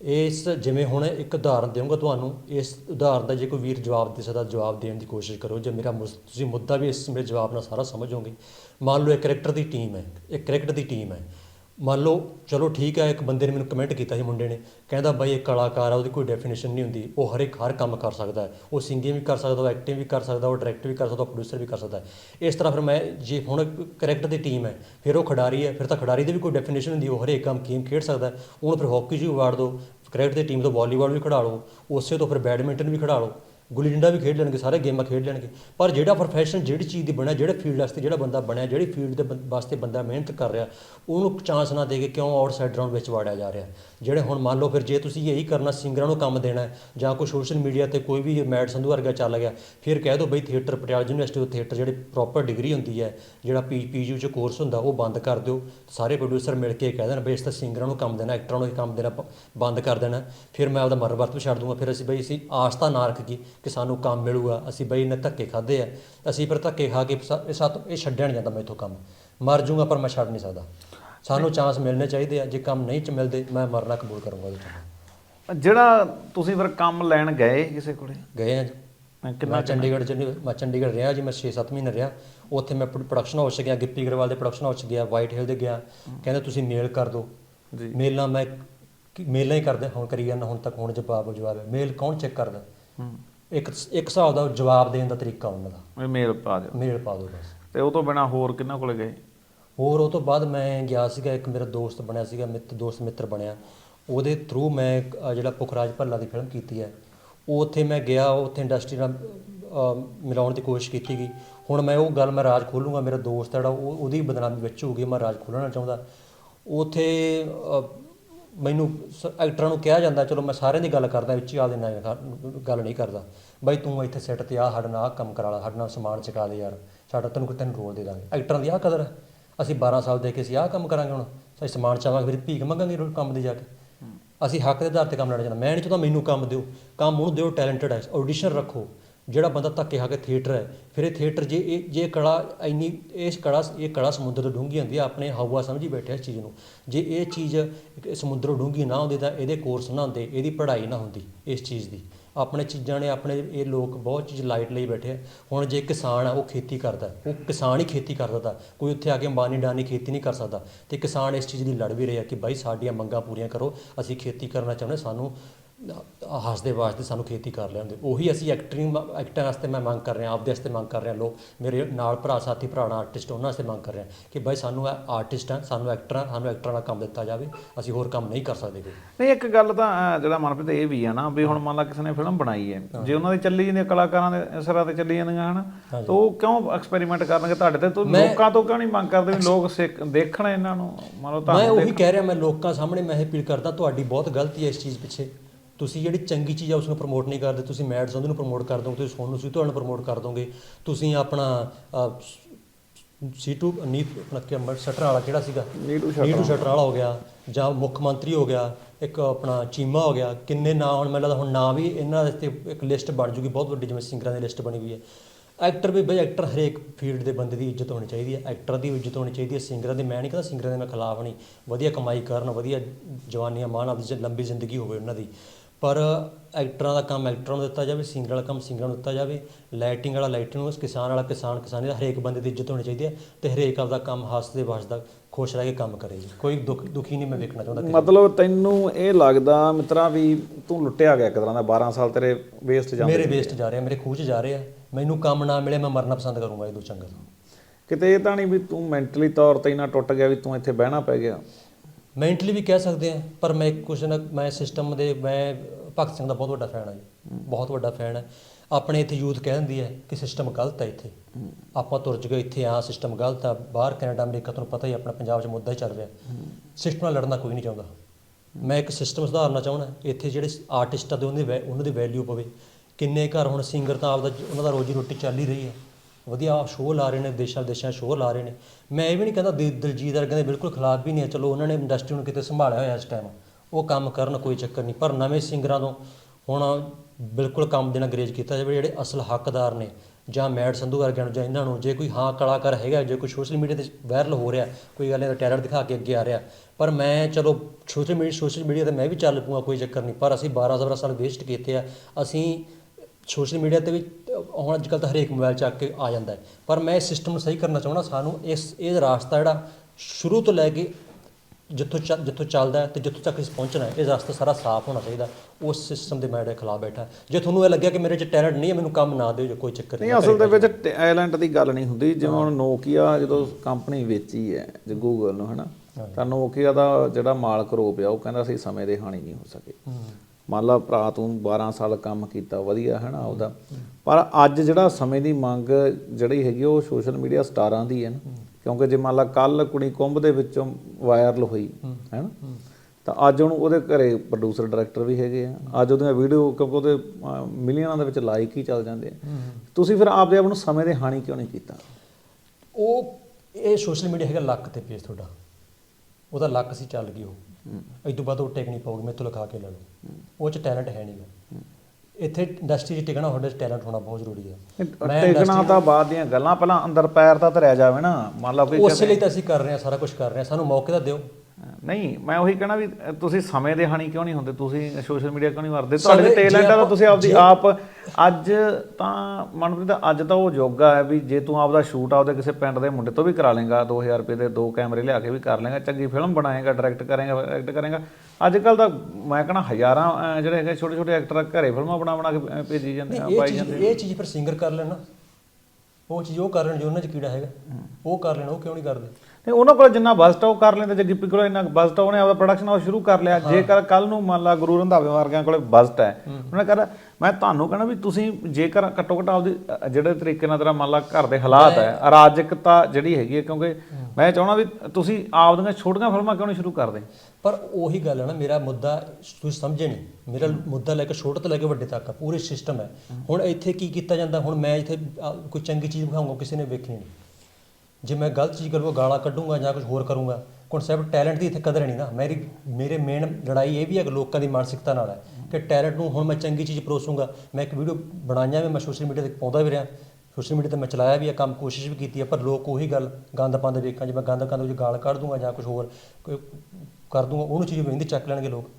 ਇਸ ਜਿਵੇਂ ਹੁਣ ਇੱਕ ਉਦਾਹਰਨ ਦੇਵਾਂਗਾ ਤੁਹਾਨੂੰ। ਇਸ ਉਦਾਹਰਨ ਦਾ ਜੇ ਕੋਈ ਵੀਰ ਜਵਾਬ ਦੇ ਸਕਦਾ, ਜਵਾਬ ਦੇਣ ਦੀ ਕੋਸ਼ਿਸ਼ ਕਰੋ। ਜੇ ਮੇਰਾ ਮੁਸ- ਤੁਸੀਂ ਮੁੱਦਾ ਵੀ ਇਸ ਮੇਰੇ ਜਵਾਬ ਨਾਲ ਸਾਰਾ ਸਮਝੋਗੇ ਮੰਨ ਲਓ ਇੱਕ ਕ੍ਰਿਕਟਰ ਦੀ ਟੀਮ ਹੈ। ਇੱਕ ਕ੍ਰਿਕਟ ਦੀ ਟੀਮ ਹੈ। ਮੰਨ ਲਓ, ਚਲੋ ਠੀਕ ਹੈ, ਇੱਕ ਬੰਦੇ ਨੇ ਮੈਨੂੰ ਕਮੈਂਟ ਕੀਤਾ ਸੀ ਮੁੰਡੇ ਨੇ, ਕਹਿੰਦਾ ਬਾਈ ਇਹ ਕਲਾਕਾਰ ਆ, ਉਹਦੀ ਕੋਈ ਡੈਫੀਨੇਸ਼ਨ ਨਹੀਂ ਹੁੰਦੀ, ਉਹ ਹਰ ਇੱਕ ਹਰ ਕੰਮ ਕਰ ਸਕਦਾ ਹੈ, ਉਹ ਸਿੰਗਿੰਗ ਵੀ ਕਰ ਸਕਦਾ, ਉਹ ਐਕਟਿੰਗ ਵੀ ਕਰ ਸਕਦਾ, ਉਹ ਡਾਇਰੈਕਟ ਵੀ ਕਰ ਸਕਦਾ, ਉਹ ਪ੍ਰੋਡਿਊਸਰ ਵੀ ਕਰ ਸਕਦਾ ਇਸ ਤਰ੍ਹਾਂ ਫਿਰ ਮੈਂ, ਜੇ ਹੁਣ ਕ੍ਰਿਕਟ ਦੀ ਟੀਮ ਹੈ, ਫਿਰ ਉਹ ਖਿਡਾਰੀ ਹੈ, ਫਿਰ ਤਾਂ ਖਿਡਾਰੀ ਦੀ ਵੀ ਕੋਈ ਡੈਫੀਨੇਸ਼ਨ ਹੁੰਦੀ, ਉਹ ਹਰੇਕ ਕੰਮ ਗੇਮ ਖੇਡ ਸਕਦਾ ਹੈ। ਉਹਨੂੰ ਫਿਰ ਹਾਕੀ 'ਚ ਵੀ ਵਾੜ ਦਿਓ ਕ੍ਰਿਕਟ ਦੀ ਟੀਮ ਤੋਂ ਵਾਲੀਬਾਲ ਵੀ ਖਿਡਾ ਲਓ, ਉਸੇ ਤੋਂ ਫਿਰ ਬੈਡਮਿੰਟਨ ਵੀ ਖਿਡਾ ਲਓ। ਗੁੱਲੀ ਡੰਡਾ ਵੀ ਖੇਡ ਲੈਣਗੇ, ਸਾਰੇ ਗੇਮਾਂ ਖੇਡ ਲੈਣਗੇ। ਪਰ ਜਿਹੜਾ ਪ੍ਰੋਫੈਸ਼ਨ ਜਿਹੜੀ ਚੀਜ਼ ਦੀ ਬਣਿਆ, ਜਿਹੜੇ ਫੀਲਡ ਵਾਸਤੇ ਜਿਹੜਾ ਬੰਦਾ ਬਣਿਆ, ਜਿਹੜੀ ਫੀਲਡ ਦੇ ਵਾਸਤੇ ਬੰਦਾ ਮਿਹਨਤ ਕਰ ਰਿਹਾ, ਉਹਨੂੰ ਚਾਂਸ ਨਾ ਦੇ ਕੇ ਕਿਉਂ ਆਊਟਸਾਈਡ ਰਾਉਂਡ ਵਿੱਚ ਵਾੜਿਆ ਜਾ ਰਿਹਾ। ਜਿਹੜੇ ਹੁਣ ਮੰਨ ਲਓ ਫਿਰ ਜੇ ਤੁਸੀਂ ਇਹੀ ਕਰਨਾ, ਸਿੰਗਰਾਂ ਨੂੰ ਕੰਮ ਦੇਣਾ ਹੈ, ਜਾਂ ਕੋਈ ਸੋਸ਼ਲ ਮੀਡੀਆ ਤੇ ਕੋਈ ਵੀ ਮੈਡ ਸੰਧੂ ਵਰਗਾ ਚੱਲ ਗਿਆ, ਫਿਰ ਕਹਿ ਦਿਓ ਬਈ ਥੀਏਟਰ ਪਟਿਆਲਾ ਯੂਨੀਵਰਸਿਟੀ ਤੋਂ ਥੀਏਟਰ ਜਿਹੜੀ ਪ੍ਰੋਪਰ ਡਿਗਰੀ ਹੁੰਦੀ ਹੈ, ਜਿਹੜਾ ਪੀ ਪੀਯੂ ਚ ਕੋਰਸ ਹੁੰਦਾ, ਉਹ ਬੰਦ ਕਰ ਦਿਓ। ਸਾਰੇ ਪ੍ਰੋਡਿਊਸਰ ਮਿਲ ਕੇ ਕਹਿ ਦੇਣ ਬਈ ਇਸ ਤਾਂ ਸਿੰਗਰਾਂ ਨੂੰ ਕੰਮ ਦੇਣਾ ਐਕਟਰਾਂ ਨੂੰ ਹੀ ਕੰਮ ਦੇਣਾ ਬੰਦ ਕਰ ਦੇਣਾ। ਫਿਰ ਮੈਂ ਆਪਦਾ ਮਰ ਵਰਤ ਵੀ ਛੱਡ ਦੂੰਗਾ। ਫਿਰ ਅਸੀਂ ਬਈ, ਅਸੀਂ ਆਸ ਤਾਂ ਨਾ ਰੱਖੀਏ ਕਿ ਸਾਨੂੰ ਕੰਮ ਮਿਲੂਗਾ। ਅਸੀਂ ਬਈ ਨੇ ਧੱਕੇ ਖਾਦੇ ਆ। ਅਸੀਂ ਪਰ ਧੱਕੇ ਖਾ ਕੇ ਸਾ- ਇਹ ਸਾਥ ਇਹ ਛੱਡਿਆ ਨਹੀਂ ਜਾਂਦਾ ਮੈਥੋਂ ਕੰਮ। ਮਰ ਜਾਊਂਗਾ ਪਰ ਮੈਂ ਛੱਡ ਨਹੀਂ ਸਕਦਾ। ਸਾਨੂੰ ਚਾਂਸ ਮਿਲਣੇ ਚਾਹੀਦੇ ਆ ਜੇ ਕੰਮ ਨਹੀਂ ਚ ਮਿਲਦੇ ਮੈਂ ਮਰਨਾ ਕਬੂਲ ਕਰੂੰਗਾ ਉਹਦੇ ਤੋਂ ਜਿਹੜਾ ਤੁਸੀਂ ਫਿਰ ਕੰਮ ਲੈਣ ਗਏ ਕਿਸੇ ਕੋਲੇ? ਗਏ ਆ ਜੀ। ਮੈਂ ਕਿੰਨਾ ਚੰਡੀਗੜ੍ਹ ਚ ਨਹੀਂ- ਮੈਂ ਚੰਡੀਗੜ੍ਹ ਰਿਹਾ ਜੀ ਮੈਂ 6-7 ਮਹੀਨੇ ਰਿਹਾ। ਉੱਥੇ ਮੈਂ ਪ੍ਰੋਡਕਸ਼ਨ ਹਾਊਸ 'ਚ ਗਿਆ ਗਿੱਪੀ ਗਰੇਵਾਲ ਦੇ ਪ੍ਰੋਡਕਸ਼ਨ ਹਾਊਸ 'ਚ ਗਿਆ ਵਾਈਟ ਹਿਲ ਦੇ ਗਿਆ। ਕਹਿੰਦੇ ਤੁਸੀਂ ਮੇਲ ਕਰ ਦਿਓ। ਜੀ। ਮੇਲਾਂ ਮੈਂ ਕਿ- ਮੇਲਾਂ ਹੀ ਕਰਦੇ ਹੁਣ ਕਰੀ ਜਾਂਦਾ ਹੁਣ ਤੱਕ ਹੁਣ ਜਵਾਬ ਜਵਾਬ ਹੈ। ਮੇਲ ਕੌਣ ਚੈੱਕ ਕਰਦਾ? ਹੂੰ। ਇੱਕ ਇੱਕ ਹਿਸਾਬ ਦਾ ਜਵਾਬ ਦੇਣ ਦਾ ਤਰੀਕਾ ਉਹਨਾਂ ਦਾ। ਇਹ ਮੇਲ ਪਾ ਦਿਓ। ਮੇਲ ਪਾ ਦਿਓ ਬਸ। ਤੇ ਉਹ ਤੋਂ ਬਿਨਾ ਹੋਰ ਕਿੰਨਾ ਕੋਲੇ ਗਏ? ਹੋਰ ਉਹ ਤੋਂ ਬਾਅਦ ਮੈਂ ਗਿਆ ਸੀਗਾ ਇੱਕ ਮੇਰਾ ਦੋਸਤ ਬਣਿਆ ਸੀਗਾ ਮਿੱਤਰ ਦੋਸਤ ਮਿੱਤਰ ਬਣਿਆ। ਉਹਦੇ ਥਰੂ ਮੈਂ ਅ, ਜਿਹੜਾ ਪੁਖਰਾਜ ਭੱਲਾ ਦੀ ਫਿਲਮ ਕੀਤੀ ਹੈ। ਉਹ ਉੱਥੇ ਮੈਂ ਗਿਆ ਉੱਥੇ ਇੰਡਸਟਰੀ ਨਾਲ ਅ, ਮਿਲਾਉਣ ਦੀ ਕੋਸ਼ਿਸ਼ ਕੀਤੀ ਗਈ। ਹੁਣ ਮੈਂ ਉਹ ਗੱਲ ਮੈਂ ਰਾਜ ਖੋਲੂੰਗਾ ਮੇਰਾ ਦੋਸਤ ਹੈ ਜਿਹੜਾ ਉਹ ਉਹਦੀ ਬਦਨਾਮੀ ਵਿੱਚ ਹੋ ਗਈ ਮੈਂ ਰਾਜ ਖੋਲ੍ਹਣਾ ਚਾਹੁੰਦਾ। ਉੱਥੇ ਅ, ਮੈਨੂੰ ਸ- ਐਕਟਰਾਂ ਨੂੰ ਕਿਹਾ ਜਾਂਦਾ ਚਲੋ ਮੈਂ ਸਾਰਿਆਂ ਦੀ ਗੱਲ ਕਰਦਾ ਵਿੱਚ ਹੀ ਆ ਦੇਣਾ ਗੱਲ ਨਹੀਂ ਕਰਦਾ। ਬਾਈ ਤੂੰ ਇੱਥੇ ਸੈੱਟ ਤੇ ਆ ਸਾਡੇ ਨਾਲ ਆਹ ਕੰਮ ਕਰਾ ਲਾ ਸਾਡੇ ਨਾਲ ਸਮਾਨ ਚਕਾ ਦੇ ਯਾਰ। ਸਾਡਾ ਤੈਨੂੰ ਤੈਨੂੰ ਰੋਲ ਦੇ ਦਾਂਗੇ। ਐਕਟਰਾਂ ਦੀ ਆਹ ਕਦਰ ਹੈ। ਅਸੀਂ 12 ਸਾਲ ਦੇ ਕੇ ਅਸੀਂ ਆਹ ਕੰਮ ਕਰਾਂਗੇ ਹੁਣ, ਅਸੀਂ ਸਮਾਨ ਚਾਵਾਂਗੇ, ਫਿਰ ਭੀਖ ਮੰਗਾਂਗੇ ਰੋ- ਕੰਮ ਦੀ ਜਾ ਕੇ। ਅਸੀਂ ਹੱਕ ਦੇ ਆਧਾਰ ਤੇ ਕੰਮ ਲੈਣਾ ਚਾਹੁੰਦਾ ਮੈਂ ਨਹੀਂ ਚਾਹੁੰਦਾ ਮੈਨੂੰ ਕੰਮ ਦਿਓ। ਕੰਮ ਉਹਨੂੰ ਦਿਓ ਟੈਲੈਂਟਡ ਹੈ। ਆਡੀਸ਼ਨ ਰੱਖੋ। ਜਿਹੜਾ ਬੰਦਾ ਧੱਕੇ ਖਾ ਕੇ ਥੀਏਟਰ ਹੈ, ਫਿਰ ਇਹ ਥੀਏਟਰ ਜੇ ਇਹ, ਜੇ ਕਲਾ ਇੰਨੀ, ਇਸ ਕਲਾ, ਇਹ ਕਲਾ ਸਮੁੰਦਰ ਤੋਂ ਡੂੰਘੀ ਹੁੰਦੀ ਹੈ, ਆਪਣੇ ਹਵਾ ਸਮਝੀ ਬੈਠੇ ਇਸ ਚੀਜ਼ ਨੂੰ। ਜੇ ਇਹ ਚੀਜ਼ ਇੱਕ ਸਮੁੰਦਰੋਂ ਡੂੰਘੀ ਨਾ ਹੁੰਦੀ ਤਾਂ ਇਹਦੇ ਕੋਰਸ ਨਾ ਹੁੰਦੇ, ਇਹਦੀ ਪੜ੍ਹਾਈ ਨਾ ਹੁੰਦੀ ਇਸ ਚੀਜ਼ ਦੀ। ਆਪਣੇ ਚੀਜ਼ਾਂ ਨੇ ਆਪਣੇ ਇਹ ਲੋਕ ਬਹੁਤ ਚੀਜ਼ ਲਾਈਟ ਲਈ ਬੈਠੇ ਆ। ਹੁਣ ਜੇ ਕਿਸਾਨ ਆ, ਉਹ ਖੇਤੀ ਕਰਦਾ ਉਹ ਕਿਸਾਨ ਹੀ ਖੇਤੀ ਕਰਦਾ ਤਾਂ ਕੋਈ ਉੱਥੇ ਆ ਕੇ ਅੰਬਾਨੀ ਡਾਨੀ ਖੇਤੀ ਨਹੀਂ ਕਰ ਸਕਦਾ। ਤੇ ਕਿਸਾਨ ਇਸ ਚੀਜ਼ ਦੀ ਲੜ ਵੀ ਰਹੇ ਆ ਕਿ ਬਾਈ ਸਾਡੀਆਂ ਮੰਗਾਂ ਪੂਰੀਆਂ ਕਰੋ। ਅਸੀਂ ਖੇਤੀ ਕਰਨਾ ਚਾਹੁੰਦੇ ਸਾਨੂੰ ਹੱਸਦੇ ਵਾਸਤੇ ਸਾਨੂੰ ਖੇਤੀ ਕਰ ਲਿਆਉਂਦੇ। ਉਹੀ ਅਸੀਂ ਐਕਟਰਿੰਗ ਐਕਟਰ ਵਾਸਤੇ ਮੈਂ ਮੰਗ ਕਰ ਰਿਹਾ ਆਪਦੇ ਵਾਸਤੇ ਮੰਗ ਕਰ ਰਿਹਾ ਲੋਕ ਮੇਰੇ ਨਾਲ ਭਰਾ ਸਾਥੀ ਭਰਾਣਾ ਆਰਟਿਸਟ ਉਹਨਾਂ ਵਾਸਤੇ ਮੰਗ ਕਰ ਰਿਹਾ ਕਿ ਬਾਈ ਸਾਨੂੰ ਆਰਟਿਸਟ ਆ ਸਾਨੂੰ ਐਕਟਰ ਸਾਨੂੰ ਐਕਟਰਾਂ ਦਾ ਕੰਮ ਦਿੱਤਾ ਜਾਵੇ ਅਸੀਂ ਹੋਰ ਕੰਮ ਨਹੀਂ ਕਰ ਸਕਦੇ ਕੋਈ। ਨਹੀਂ ਇੱਕ ਗੱਲ ਤਾਂ ਜਿਹੜਾ ਮਨਪ੍ਰੀਤ ਇਹ ਵੀ ਆ ਨਾ ਵੀ ਹੁਣ ਮੰਨ ਲਾ ਕਿਸੇ ਨੇ ਫਿਲਮ ਬਣਾਈ ਹੈ ਜੇ ਉਹਨਾਂ ਦੀ ਚੱਲੀ ਜਾਂਦੀ ਕਲਾਕਾਰਾਂ ਦੇ ਸਿਰਾਂ ਤੇ ਚੱਲੀ ਜਾਂਦੀਆਂ ਹਨ ਤਾਂ ਉਹ ਕਿਉਂ ਐਕਸਪੈਰੀਮੈਂਟ ਕਰਨਗੇ? ਤੁਹਾਡੇ ਤੇ ਤੁਸੀਂ ਲੋਕਾਂ ਤੋਂ ਕਿਉਂ ਨਹੀਂ ਮੰਗ ਕਰਦੇ ਵੀ ਲੋਕ ਸਿੱਖ- ਦੇਖਣ ਇਹਨਾਂ ਨੂੰ? ਮੰਨ ਲਓ ਮੈਂ ਉਹੀ ਕਹਿ ਰਿਹਾ ਮੈਂ ਲੋਕਾਂ ਸਾਹਮਣੇ ਮੈਂ ਇਹ ਅਪੀਲ ਕਰਦਾ ਤੁਹਾਡੀ ਬਹੁਤ ਗਲਤੀ ਹੈ ਇਸ ਚੀਜ਼ ਪਿੱਛੇ। ਤੁਸੀਂ ਜਿਹੜੀ ਚੰਗੀ ਚੀਜ਼ ਆ ਉਸ ਨੂੰ ਪ੍ਰਮੋਟ ਨਹੀਂ ਕਰਦੇ ਤੁਸੀਂ ਮੈਡ ਸੰਧੂ ਨੂੰ ਪ੍ਰਮੋਟ ਕਰ ਦੋਗੇ ਤੁਸੀਂ ਸੋਨੂੰ ਸੀ ਤੁਹਾਨੂੰ ਪ੍ਰਮੋਟ ਕਰ ਦੋਗੇ। ਤੁਸੀਂ ਆਪਣਾ ਸੀਟੂ ਨੀ ਆਪਣਾ ਕੀ ਸ਼ਟਰ ਵਾਲਾ ਕਿਹੜਾ ਸੀਗਾ? ਨੀਟੂ ਸ਼ਟਰ ਵਾਲਾ। ਹੋ ਗਿਆ ਜਾਂ ਮੁੱਖ ਮੰਤਰੀ ਹੋ ਗਿਆ ਇੱਕ ਆਪਣਾ ਚੀਮਾ ਹੋ ਗਿਆ ਕਿੰਨੇ ਨਾਂ ਹੁਣ ਮੈਨੂੰ ਲੱਗਦਾ ਹੁਣ ਨਾਂ ਵੀ ਇਹਨਾਂ ਦੇ ਤੇ ਇੱਕ ਲਿਸਟ ਬਣ ਜੂਗੀ ਬਹੁਤ ਵੱਡੀ ਜਿਵੇਂ ਸਿੰਗਰਾਂ ਦੀ ਲਿਸਟ ਬਣੀ ਹੋਈ ਹੈ। ਐਕਟਰ ਵੀ ਬਈ ਐਕਟਰ ਹਰੇਕ ਫੀਲਡ ਦੇ ਬੰਦੇ ਦੀ ਇੱਜ਼ਤ ਹੋਣੀ ਚਾਹੀਦੀ ਹੈ ਐਕਟਰ ਦੀ ਇੱਜ਼ਤ ਹੋਣੀ ਚਾਹੀਦੀ ਹੈ ਸਿੰਗਰਾਂ ਦੀ ਮੈਂ ਨਹੀਂ ਕਹਿੰਦਾ ਸਿੰਗਰਾਂ ਦੇ ਮੈਂ ਖਿਲਾਫ ਨਹੀਂ ਵਧੀਆ ਕਮਾਈ ਕਰਨ ਵਧੀਆ ਜਵਾਨੀਆਂ ਮਾਣ ਆਪਦੀ ਜ਼- ਲੰਬੀ ਜ਼ਿੰਦਗੀ ਹੋਵੇ ਉਹਨਾਂ ਦੀ। ਪਰ ਐਕਟਰਾਂ ਦਾ ਕੰਮ ਐਕਟਰਾਂ ਨੂੰ ਦਿੱਤਾ ਜਾਵੇ ਸਿੰਗਰ ਵਾਲਾ ਕੰਮ ਸਿੰਗਰਾਂ ਨੂੰ ਦਿੱਤਾ ਜਾਵੇ ਲਾਈਟਿੰਗ ਵਾਲਾ ਲਾਈਟਿੰਗ ਨੂੰ ਕਿਸਾਨ ਵਾਲਾ ਕਿਸਾਨ ਕਿਸਾਨੀ ਦਾ ਹਰੇਕ ਬੰਦੇ ਦੀ ਇੱਜ਼ਤ ਹੋਣੀ ਚਾਹੀਦੀ ਹੈ ਤੇ ਹਰੇਕ ਆਪਦਾ ਕੰਮ ਹੱਸਦੇ ਵਸਦਾ ਖੁਸ਼ ਰਹਿ ਕੇ ਕੰਮ ਕਰੇ ਕੋਈ ਦੁੱਖ ਦੁਖੀ ਨਹੀਂ ਮੈਂ ਵੇਖਣਾ ਚਾਹੁੰਦਾ। ਮਤਲਬ ਤੈਨੂੰ ਇਹ ਲੱਗਦਾ ਮਿੱਤਰਾ ਵੀ ਤੂੰ ਲੁੱਟਿਆ ਗਿਆ ਇੱਕ ਤਰ੍ਹਾਂ ਦਾ 12 ਸਾਲ ਤੇਰੇ ਵੇਸਟ ਜਾਂਦੇ ਮੇਰੇ ਵੇਸਟ ਜਾ ਰਿਹਾ ਮੇਰੇ ਖੂਹ 'ਚ ਜਾ ਰਿਹਾ। ਮੈਨੂੰ ਕੰਮ ਨਾ ਮਿਲੇ ਮੈਂ ਮਰਨਾ ਪਸੰਦ ਕਰੂੰਗਾ ਇਹ ਦੋ ਚੰਗਾ ਕਿਤੇ ਇਹ ਤਾਂ ਨਹੀਂ ਵੀ ਤੂੰ ਮੈਂਟਲੀ ਤੌਰ ਤੇ ਇੰਨਾ ਟੁੱਟ ਗਿਆ ਵੀ ਤੂੰ ਇੱਥੇ ਬਹਿਣਾ ਪੈ ਗਿਆ। ਮੈਂਟਲੀ ਵੀ ਕਹਿ ਸਕਦੇ ਆ, ਪਰ ਮੈਂ ਕੁਛ ਨਾ ਮੈਂ ਸਿਸਟਮ ਦੇ, ਮੈਂ ਭਗਤ ਸਿੰਘ ਦਾ ਬਹੁਤ ਵੱਡਾ ਫੈਨ ਆ ਜੀ। ਬਹੁਤ ਵੱਡਾ ਫੈਨ ਹੈ ਆਪਣੇ ਇੱਥੇ ਯੂਥ ਕਹਿ ਦਿੰਦੀ ਹੈ ਕਿ ਸਿਸਟਮ ਗਲਤ ਹੈ ਇੱਥੇ। ਆਪਾਂ ਤੁਰ ਗਏ ਇੱਥੇ ਆ ਸਿਸਟਮ ਗਲਤ ਆ। ਬਾਹਰ ਕੈਨੇਡਾ, ਅਮਰੀਕਾ, ਤੁਹਾਨੂੰ ਪਤਾ ਹੀ ਆਪਣਾ ਪੰਜਾਬ 'ਚ ਮੁੱਦਾ ਹੀ ਚੱਲ ਰਿਹਾ। ਸਿਸਟਮ ਨਾਲ ਲੜਨਾ ਕੋਈ ਨਹੀਂ ਚਾਹੁੰਦਾ। ਮੈਂ ਇੱਕ ਸਿਸਟਮ ਸੁਧਾਰਨਾ ਚਾਹੁੰਦਾ। ਇੱਥੇ ਜਿਹੜੇ ਆਰਟਿਸਟ ਆ ਦੇ ਉਹਨਾਂ ਦੀ ਵੈ- ਉਹਨਾਂ ਦੀ ਵੈਲਿਊ ਪਵੇ। ਕਿੰਨੇ ਘਰ ਹੁਣ ਸਿੰਗਰ ਤਾਂ ਆਪਦਾ, ਉਹਨਾਂ ਦਾ ਰੋਜੀ ਰੋਟੀ ਚੱਲ ਹੀ ਰਹੀ ਹੈ ਵਧੀਆ ਸ਼ੋਅ ਲਾ ਰਹੇ ਨੇ, ਦੇਸ਼ਾਂ ਵਿਦੇਸ਼ਾਂ ਸ਼ੋਅ ਲਾ ਰਹੇ ਨੇ। ਮੈਂ ਇਹ ਵੀ ਨਹੀਂ ਕਹਿੰਦਾ ਦਿਲ- ਦਿਲਜੀਤ ਵਰਗੇ ਦੇ ਬਿਲਕੁਲ ਖਿਲਾਫ ਵੀ ਨਹੀਂ ਹੈ। ਚਲੋ, ਉਹਨਾਂ ਨੇ ਇੰਡਸਟਰੀ ਨੂੰ ਕਿਤੇ ਸੰਭਾਲਿਆ ਹੋਇਆ ਇਸ ਟਾਈਮ ਉਹ ਕੰਮ ਕਰਨ ਕੋਈ ਚੱਕਰ ਨਹੀਂ। ਪਰ ਨਵੇਂ ਸਿੰਗਰਾਂ ਤੋਂ ਹੁਣ ਬਿਲਕੁਲ ਕੰਮ ਦੇਣਾ ਗਰੇਜ ਕੀਤਾ ਜਾਵੇ। ਜਿਹੜੇ ਅਸਲ ਹੱਕਦਾਰ ਨੇ, ਜਾਂ ਮੈਡ ਸੰਧੂ ਵਰਗਿਆਂ ਨੂੰ, ਜਾਂ ਇਹਨਾਂ ਨੂੰ, ਜੇ ਕੋਈ ਹਾਂ ਕਲਾਕਾਰ ਹੈਗਾ, ਜੇ ਕੋਈ ਸੋਸ਼ਲ ਮੀਡੀਆ ਤੇ ਵਾਇਰਲ ਹੋ ਰਿਹਾ, ਕੋਈ ਗੱਲ ਨਹੀਂ ਟੈਲੈਂਟ ਦਿਖਾ ਕੇ ਅੱਗੇ ਆ ਰਿਹਾ। ਪਰ ਮੈਂ, ਚਲੋ ਸੋਸ਼ਲ ਮੀਡੀਆ ਸੋਸ਼ਲ ਮੀਡੀਆ ਤੇ ਮੈਂ ਵੀ ਚੱਲ ਪੂੰਗਾ ਕੋਈ ਚੱਕਰ ਨਹੀਂ। ਪਰ ਅਸੀਂ 12 12 ਸਾਲ ਵੇਸਟ ਕੀਤੇ ਆ। ਅਸੀਂ ਸੋਸ਼ਲ ਮੀਡੀਆ ਤੇ ਵੀ ਹੁਣ ਅੱਜ ਕੱਲ੍ਹ ਤਾਂ ਹਰੇਕ ਮੋਬਾਈਲ ਚੱਕ ਕੇ ਆ ਜਾਂਦਾ ਹੈ। ਪਰ ਮੈਂ ਇਸ ਸਿਸਟਮ ਨੂੰ ਸਹੀ ਕਰਨਾ ਚਾਹੁੰਦਾ ਸਾਨੂੰ ਇਸ ਇਹ ਰਾਸਤਾ ਜਿਹੜਾ ਸ਼ੁਰੂ ਤੋਂ ਲੈ ਕੇ ਜਿੱਥੋਂ ਜਿੱਥੋਂ ਚੱਲਦਾ ਤੇ ਜਿੱਥੋਂ ਤੱਕ ਇਸ ਪਹੁੰਚਣਾ ਹੈ ਇਹ ਰਸਤਾ ਸਾਰਾ ਸਾਫ਼ ਹੋਣਾ ਚਾਹੀਦਾ। ਉਸ ਸਿਸਟਮ ਦੇ ਮੈਂ ਜਿਹੜੇ ਖਿਲਾਫ ਬੈਠਾ। ਜੇ ਤੁਹਾਨੂੰ ਇਹ ਲੱਗਿਆ ਕਿ ਮੇਰੇ 'ਚ ਟੈਲੈਂਟ ਨਹੀਂ ਹੈ ਮੈਨੂੰ ਕੰਮ ਨਾ ਦਿਓ ਜੇ ਕੋਈ ਚੱਕਰ ਨਹੀਂ ਅਸਲ ਦੇ ਵਿੱਚ ਟੈਲੈਂਟ ਦੀ ਗੱਲ ਨਹੀਂ ਹੁੰਦੀ। ਜਿਵੇਂ ਹੁਣ ਨੋਕੀਆ ਜਦੋਂ ਕੰਪਨੀ ਵੇਚੀ ਹੈ ਜੇ ਗੂਗਲ ਨੂੰ ਹਨਾ ਤਾਂ ਨੋਕੀਆ ਦਾ ਜਿਹੜਾ ਮਾਲਕ ਰੋਪ ਆ ਉਹ ਕਹਿੰਦਾ ਸੀ ਸਮੇਂ ਦੇ ਹਾਣੀ ਨਹੀਂ ਹੋ ਸਕੇ। ਮੰਨ ਲਾ ਭਰਾ ਤੂੰ 12 ਸਾਲ ਕੰਮ ਕੀਤਾ ਵਧੀਆ ਹੈ ਨਾ ਉਹਦਾ। ਪਰ ਅੱਜ ਜਿਹੜਾ ਸਮੇਂ ਦੀ ਮੰਗ ਜਿਹੜੀ ਹੈਗੀ ਉਹ ਸੋਸ਼ਲ ਮੀਡੀਆ ਸਟਾਰਾਂ ਦੀ ਹੈ ਨਾ। ਕਿਉਂਕਿ ਜੇ ਮੰਨ ਲਾ ਕੱਲ ਕੁੜੀ ਕੁੰਭ ਦੇ ਵਿੱਚੋਂ ਵਾਇਰਲ ਹੋਈ ਹੈ। ਨਾ ਤਾਂ ਅੱਜ ਉਹਨੂੰ ਉਹਦੇ ਘਰੇ ਪ੍ਰੋਡਿਊਸਰ ਡਾਇਰੈਕਟਰ ਵੀ ਹੈਗੇ ਆ। ਅੱਜ ਉਹਦੀਆਂ ਵੀਡੀਓ ਕਿਉਂਕਿ ਉਹਦੇ ਮਿਲੀਅਨਾਂ ਦੇ ਵਿੱਚ ਲਾਈਕ ਹੀ ਚੱਲ ਜਾਂਦੇ ਆ। ਤੁਸੀਂ ਫਿਰ ਆਪਦੇ ਆਪ ਨੂੰ ਸਮੇਂ ਦੇ ਹਾਨੀ ਕਿਉਂ ਨਹੀਂ ਕੀਤਾ? ਉਹ ਇਹ ਸੋਸ਼ਲ ਮੀਡੀਆ ਹੈਗਾ ਲੱਕ ਤੇ ਪੇਜ ਤੁਹਾਡਾ। ਉਹਦਾ ਲੱਕ ਸੀ ਚੱਲ ਗਈ ਉਹ। ਇਸ ਤੋਂ ਬਾਅਦ ਉਹ ਟਿਕ ਨਹੀਂ ਪਾਉਗੀ ਮੇਰੇ ਤੋਂ ਲਿਖਾ ਕੇ ਲੈ ਲਓ ਉਹ ਚ ਟੈਲੈਂਟ ਹੈ ਨਹੀਂਗਾ ਇੱਥੇ ਇੰਡਸਟਰੀ 'ਚ ਟਿਕਣਾ ਤੁਹਾਡੇ 'ਚ ਟੈਲੈਂਟ ਹੋਣਾ ਬਹੁਤ ਜ਼ਰੂਰੀ ਹੈ। ਟੇਕਣਾ ਤਾਂ ਬਾਅਦ ਦੀਆਂ ਗੱਲਾਂ ਪਹਿਲਾਂ ਅੰਦਰ ਪੈਰ ਤਾਂ ਧਰਿਆ ਜਾਵੇ ਨਾ। ਮੰਨ ਲਓ ਉਸੇ ਲਈ ਤਾਂ ਅਸੀਂ ਕਰ ਰਹੇ ਹਾਂ ਸਾਰਾ ਕੁਝ ਕਰ ਰਹੇ ਹਾਂ। ਸਾਨੂੰ ਮੌਕੇ ਤਾਂ ਦਿਓ। ਨਹੀਂ ਮੈਂ ਉਹੀ ਕਹਿਣਾ ਵੀ ਤੁਸੀਂ ਸਮੇਂ ਦੇ ਹਾਨੀ ਕਿਉਂ ਨਹੀਂ ਹੁੰਦੇ? ਤੁਸੀਂ ਸੋਸ਼ਲ ਮੀਡੀਆ ਕਿਉਂ ਨਹੀਂ ਵਰਦੇ ਤੁਹਾਡੇ ਟੈਲੈਂਟ ਆ ਤੁਸੀਂ ਆਪਦੀ ਆਪ ਅੱਜ ਤਾਂ ਮਨਪ੍ਰੀਤ ਅੱਜ ਤਾਂ ਉਹ ਯੋਗਾ ਹੈ ਵੀ ਜੇ ਤੂੰ ਆਪਦਾ ਸ਼ੂਟ ਆਪਦੇ ਕਿਸੇ ਪਿੰਡ ਦੇ ਮੁੰਡੇ ਤੋਂ ਵੀ ਕਰਾ ਲੇਗਾ 2000 ਰੁਪਏ ਦੇ ਦੋ ਕੈਮਰੇ ਲਿਆ ਕੇ ਵੀ ਕਰ ਲੇਗਾ ਚੰਗੀ ਫਿਲਮ ਬਣਾਏਗਾ ਡਾਇਰੈਕਟ ਕਰੇਗਾ ਐਕਟ ਕਰੇਗਾ। ਅੱਜ ਕੱਲ ਤਾਂ ਮੈਂ ਕਹਣਾ ਹਜ਼ਾਰਾਂ ਜਿਹੜੇ ਹੈਗੇ ਛੋਟੇ ਛੋਟੇ ਐਕਟਰ ਘਰੇ ਫਿਲਮਾਂ ਬਣਾ ਬਣਾ ਕੇ ਭੇਜੀ ਜਾਂਦੇ ਆ ਪਾਈ ਜਾਂਦੇ ਇਹ ਚੀਜ਼ ਫਿਰ ਸਿੰਗਰ ਕਰ ਲੈਣ ਉਹ ਚੀਜ਼ ਉਹ ਕਰ ਲੈਣ ਜੋ ਉਹਨਾਂ 'ਚ ਕੀੜਾ ਹੈਗਾ। ਉਹ ਕਰ ਲੈਣ ਉਹ ਕਿਉਂ ਨਹੀਂ ਕਰਦੇ? ਨਹੀਂ ਉਹਨਾਂ ਕੋਲ ਜਿੰਨਾ ਆ ਉਹ ਕਰ ਲੈਂਦੇ ਜੇ ਗਿੱਪੀ ਕੋਲ ਇੰਨਾ ਬਜਟ ਆ ਉਹਨੇ ਆਪਦਾ ਪ੍ਰੋਡਕਸ਼ਨ ਉਹ ਸ਼ੁਰੂ ਕਰ ਲਿਆ। ਜੇਕਰ ਕੱਲ ਨੂੰ ਮੰਨ ਲਾ ਗੁਰੂ ਰੰਧਾਵੇ ਵਰਗਿਆਂ ਕੋਲੇ ਬਜਟ ਹੈ ਉਹਨੇ ਕਹਿੰਦਾ ਮੈਂ ਤੁਹਾਨੂੰ ਕਹਿੰਦਾ ਵੀ ਤੁਸੀਂ ਜੇਕਰ ਘੱਟੋ ਘੱਟ ਆਪਦੀ ਜਿਹੜੇ ਤਰੀਕੇ ਨਾਲ ਤੇਰਾ ਮੰਨ ਲਾ ਘਰ ਦੇ ਹਾਲਾਤ ਹੈ ਅਰਾਜਕਤਾ ਜਿਹੜੀ ਹੈਗੀ ਹੈ ਕਿਉਂਕਿ ਮੈਂ ਚਾਹਣਾ ਵੀ ਤੁਸੀਂ ਆਪਦੀਆਂ ਛੋਟੀਆਂ ਫਿਲਮਾਂ ਕਿਉਂ ਨਹੀਂ ਸ਼ੁਰੂ ਕਰਦੇ? ਪਰ ਉਹੀ ਗੱਲ ਹੈ ਨਾ ਮੇਰਾ ਮੁੱਦਾ ਤੁਸੀਂ ਸਮਝੇ ਨਹੀਂ। ਮੇਰਾ ਮੁੱਦਾ ਲੈ ਕੇ ਛੋਟੇ ਤੋਂ ਲੈ ਕੇ ਵੱਡੇ ਤੱਕ ਪੂਰੇ ਸਿਸਟਮ ਹੈ। ਹੁਣ ਇੱਥੇ ਕੀ ਕੀਤਾ ਜਾਂਦਾ? ਹੁਣ ਮੈਂ ਇੱਥੇ ਕੋਈ ਚੰਗੀ ਚੀਜ਼ ਦਿਖਾਊਂਗਾ ਕਿਸੇ ਨੇ ਵੇਖਣੀ ਨਹੀਂ। ਜੇ ਮੈਂ ਗਲਤ ਚੀਜ਼ ਕਰੂੰਗਾ ਗਾਲਾਂ ਕੱਢੂੰਗਾ ਜਾਂ ਕੁਝ ਹੋਰ ਕਰੂੰਗਾ ਕਨਸੈਪਟ ਟੈਲੈਂਟ ਦੀ ਇੱਥੇ ਕਦਰ ਨਹੀਂ ਨਾ। ਮੇਰੀ ਮੇਰੇ ਮੇਨ ਲੜਾਈ ਇਹ ਵੀ ਹੈ ਕਿ ਲੋਕਾਂ ਦੀ ਮਾਨਸਿਕਤਾ ਨਾਲ ਹੈ ਕਿ ਟੈਲੈਂਟ ਨੂੰ ਹੁਣ ਮੈਂ ਚੰਗੀ ਚੀਜ਼ ਪਰੋਸੂੰਗਾ। ਮੈਂ ਇੱਕ ਵੀਡੀਓ ਬਣਾਈਆਂ ਵੀ ਮੈਂ ਸੋਸ਼ਲ ਮੀਡੀਆ ਤੇ ਪਾਉਂਦਾ ਵੀ ਰਿਹਾ। ਸੋਸ਼ਲ ਮੀਡੀਆ ਤੇ ਮੈਂ ਚਲਾਇਆ ਵੀ ਹੈ ਕੰਮ ਕੋਸ਼ਿਸ਼ ਵੀ ਕੀਤੀ ਹੈ ਪਰ ਲੋਕ ਉਹੀ ਗੱਲ ਗੰਦ ਪਾਉਂਦੇ ਵੇਖਾਂ ਜੇ ਮੈਂ ਗੰਦ ਕੰਦ ਵਿੱਚ ਗਾਲ ਕੱਢ ਦੂੰਗਾ ਜਾਂ ਕੁਝ ਹੋਰ ਕੋਈ ਕਰ ਦੂੰਗਾ ਉਹਨੂੰ ਚੀਜ਼ ਵੇਂਦੇ ਚੱਕ ਲੈਣਗੇ ਲੋਕ।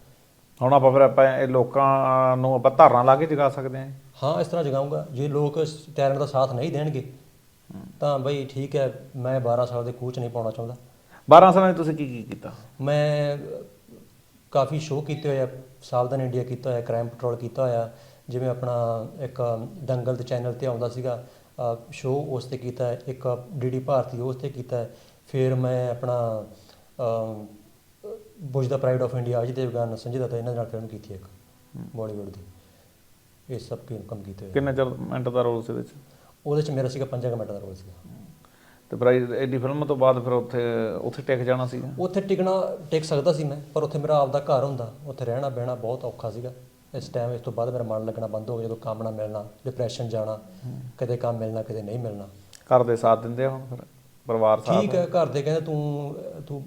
ਹੁਣ ਆਪਾਂ ਫਿਰ ਆਪਾਂ ਇਹ ਲੋਕਾਂ ਨੂੰ ਆਪਾਂ ਧਾਰਨਾ ਲਾ ਕੇ ਜਗਾ ਸਕਦੇ ਹਾਂ ਹਾਂ ਇਸ ਤਰ੍ਹਾਂ ਜਗਾਊਂਗਾ ਜੇ ਲੋਕ ਟੈਲੈਂਟ ਦਾ ਸਾਥ ਨਹੀਂ ਦੇਣਗੇ ਤਾਂ ਬਈ ਠੀਕ ਹੈ ਮੈਂ 12 ਸਾਲ ਦੇ ਕੋਚ ਨਹੀਂ ਪਾਉਣਾ ਚਾਹੁੰਦਾ। 12 ਸਾਲਾਂ 'ਚ ਤੁਸੀਂ ਕੀ ਕੀ ਕੀਤਾ? ਮੈਂ ਕਾਫੀ ਸ਼ੋਅ ਕੀਤੇ ਹੋਏ ਆ ਸਾਵਧਾਨ ਇੰਡੀਆ ਕੀਤਾ ਹੋਇਆ ਕ੍ਰਾਈਮ ਪੈਟਰੋਲ ਕੀਤਾ ਹੋਇਆ ਜਿਵੇਂ ਆਪਣਾ ਇੱਕ ਦੰਗਲ ਦੇ ਚੈਨਲ ਤੇ ਆਉਂਦਾ ਸੀਗਾ ਸ਼ੋਅ ਉਸ ਤੇ ਕੀਤਾ ਇੱਕ ਡੀਡੀ ਭਾਰਤੀ ਉਸ ਤੇ ਕੀਤਾ। ਫਿਰ ਮੈਂ ਆਪਣਾ ਬੁਜ ਦਾ pride of India Ajay Devgan Sanjay Dutt ਇਹਨਾਂ ਦੇ ਨਾਲ ਫਿਲਮ ਕੀਤੀ ਇੱਕ ਬਾਲੀਵੁੱਡ ਦੀ। ਇਹ ਸਭ ਕੀ ਕੰਮ ਕੀਤੇ ਹੋਏ ਕਿੰਨੇ ਚਿਰ ਮਿੰਟ ਦਾ ਰੋਲ ਸੀ ਵਿੱਚ? ਉਹਦੇ ਚ ਮੇਰਾ ਸੀਗਾ 5 ਮਿੰਟ ਦਾ ਰੋਲ ਸੀਗਾ। ਤੇ ਪ੍ਰਾਈਜ਼ ਐਡੀ ਫਿਲਮ ਤੋਂ ਬਾਅਦ ਫਿਰ ਉੱਥੇ ਉੱਥੇ ਟਿਕ ਜਾਣਾ ਸੀਗਾ? ਉੱਥੇ ਟਿਕਣਾ ਟਿਕ ਸਕਦਾ ਸੀ ਮੈਂ ਪਰ ਉੱਥੇ ਮੇਰਾ ਆਪਦਾ ਘਰ ਹੁੰਦਾ ਉੱਥੇ ਰਹਿਣਾ ਬਹਿਣਾ ਬਹੁਤ ਔਖਾ ਸੀਗਾ। ਇਸ ਟਾਈਮ ਇਸ ਤੋਂ ਬਾਅਦ ਮੇਰਾ ਮਨ ਲੱਗਣਾ ਬੰਦ ਹੋ ਗਿਆ ਜਦੋਂ ਕੰਮ ਨਾ ਮਿਲਣਾ ਡਿਪਰੈਸ਼ਨ ਜਾਣਾ ਕਦੇ ਕੰਮ ਮਿਲਣਾ ਕਦੇ ਨਹੀਂ ਮਿਲਣਾ। ਘਰ ਦੇ ਸਾਥ ਦਿੰਦੇ ਹੁਣ ਫਿਰ? ਪਰਿਵਾਰ ਸਾਥ ਠੀਕ ਹੈ ਘਰ ਦੇ ਕਹਿੰਦੇ ਤੂੰ ਤੂੰ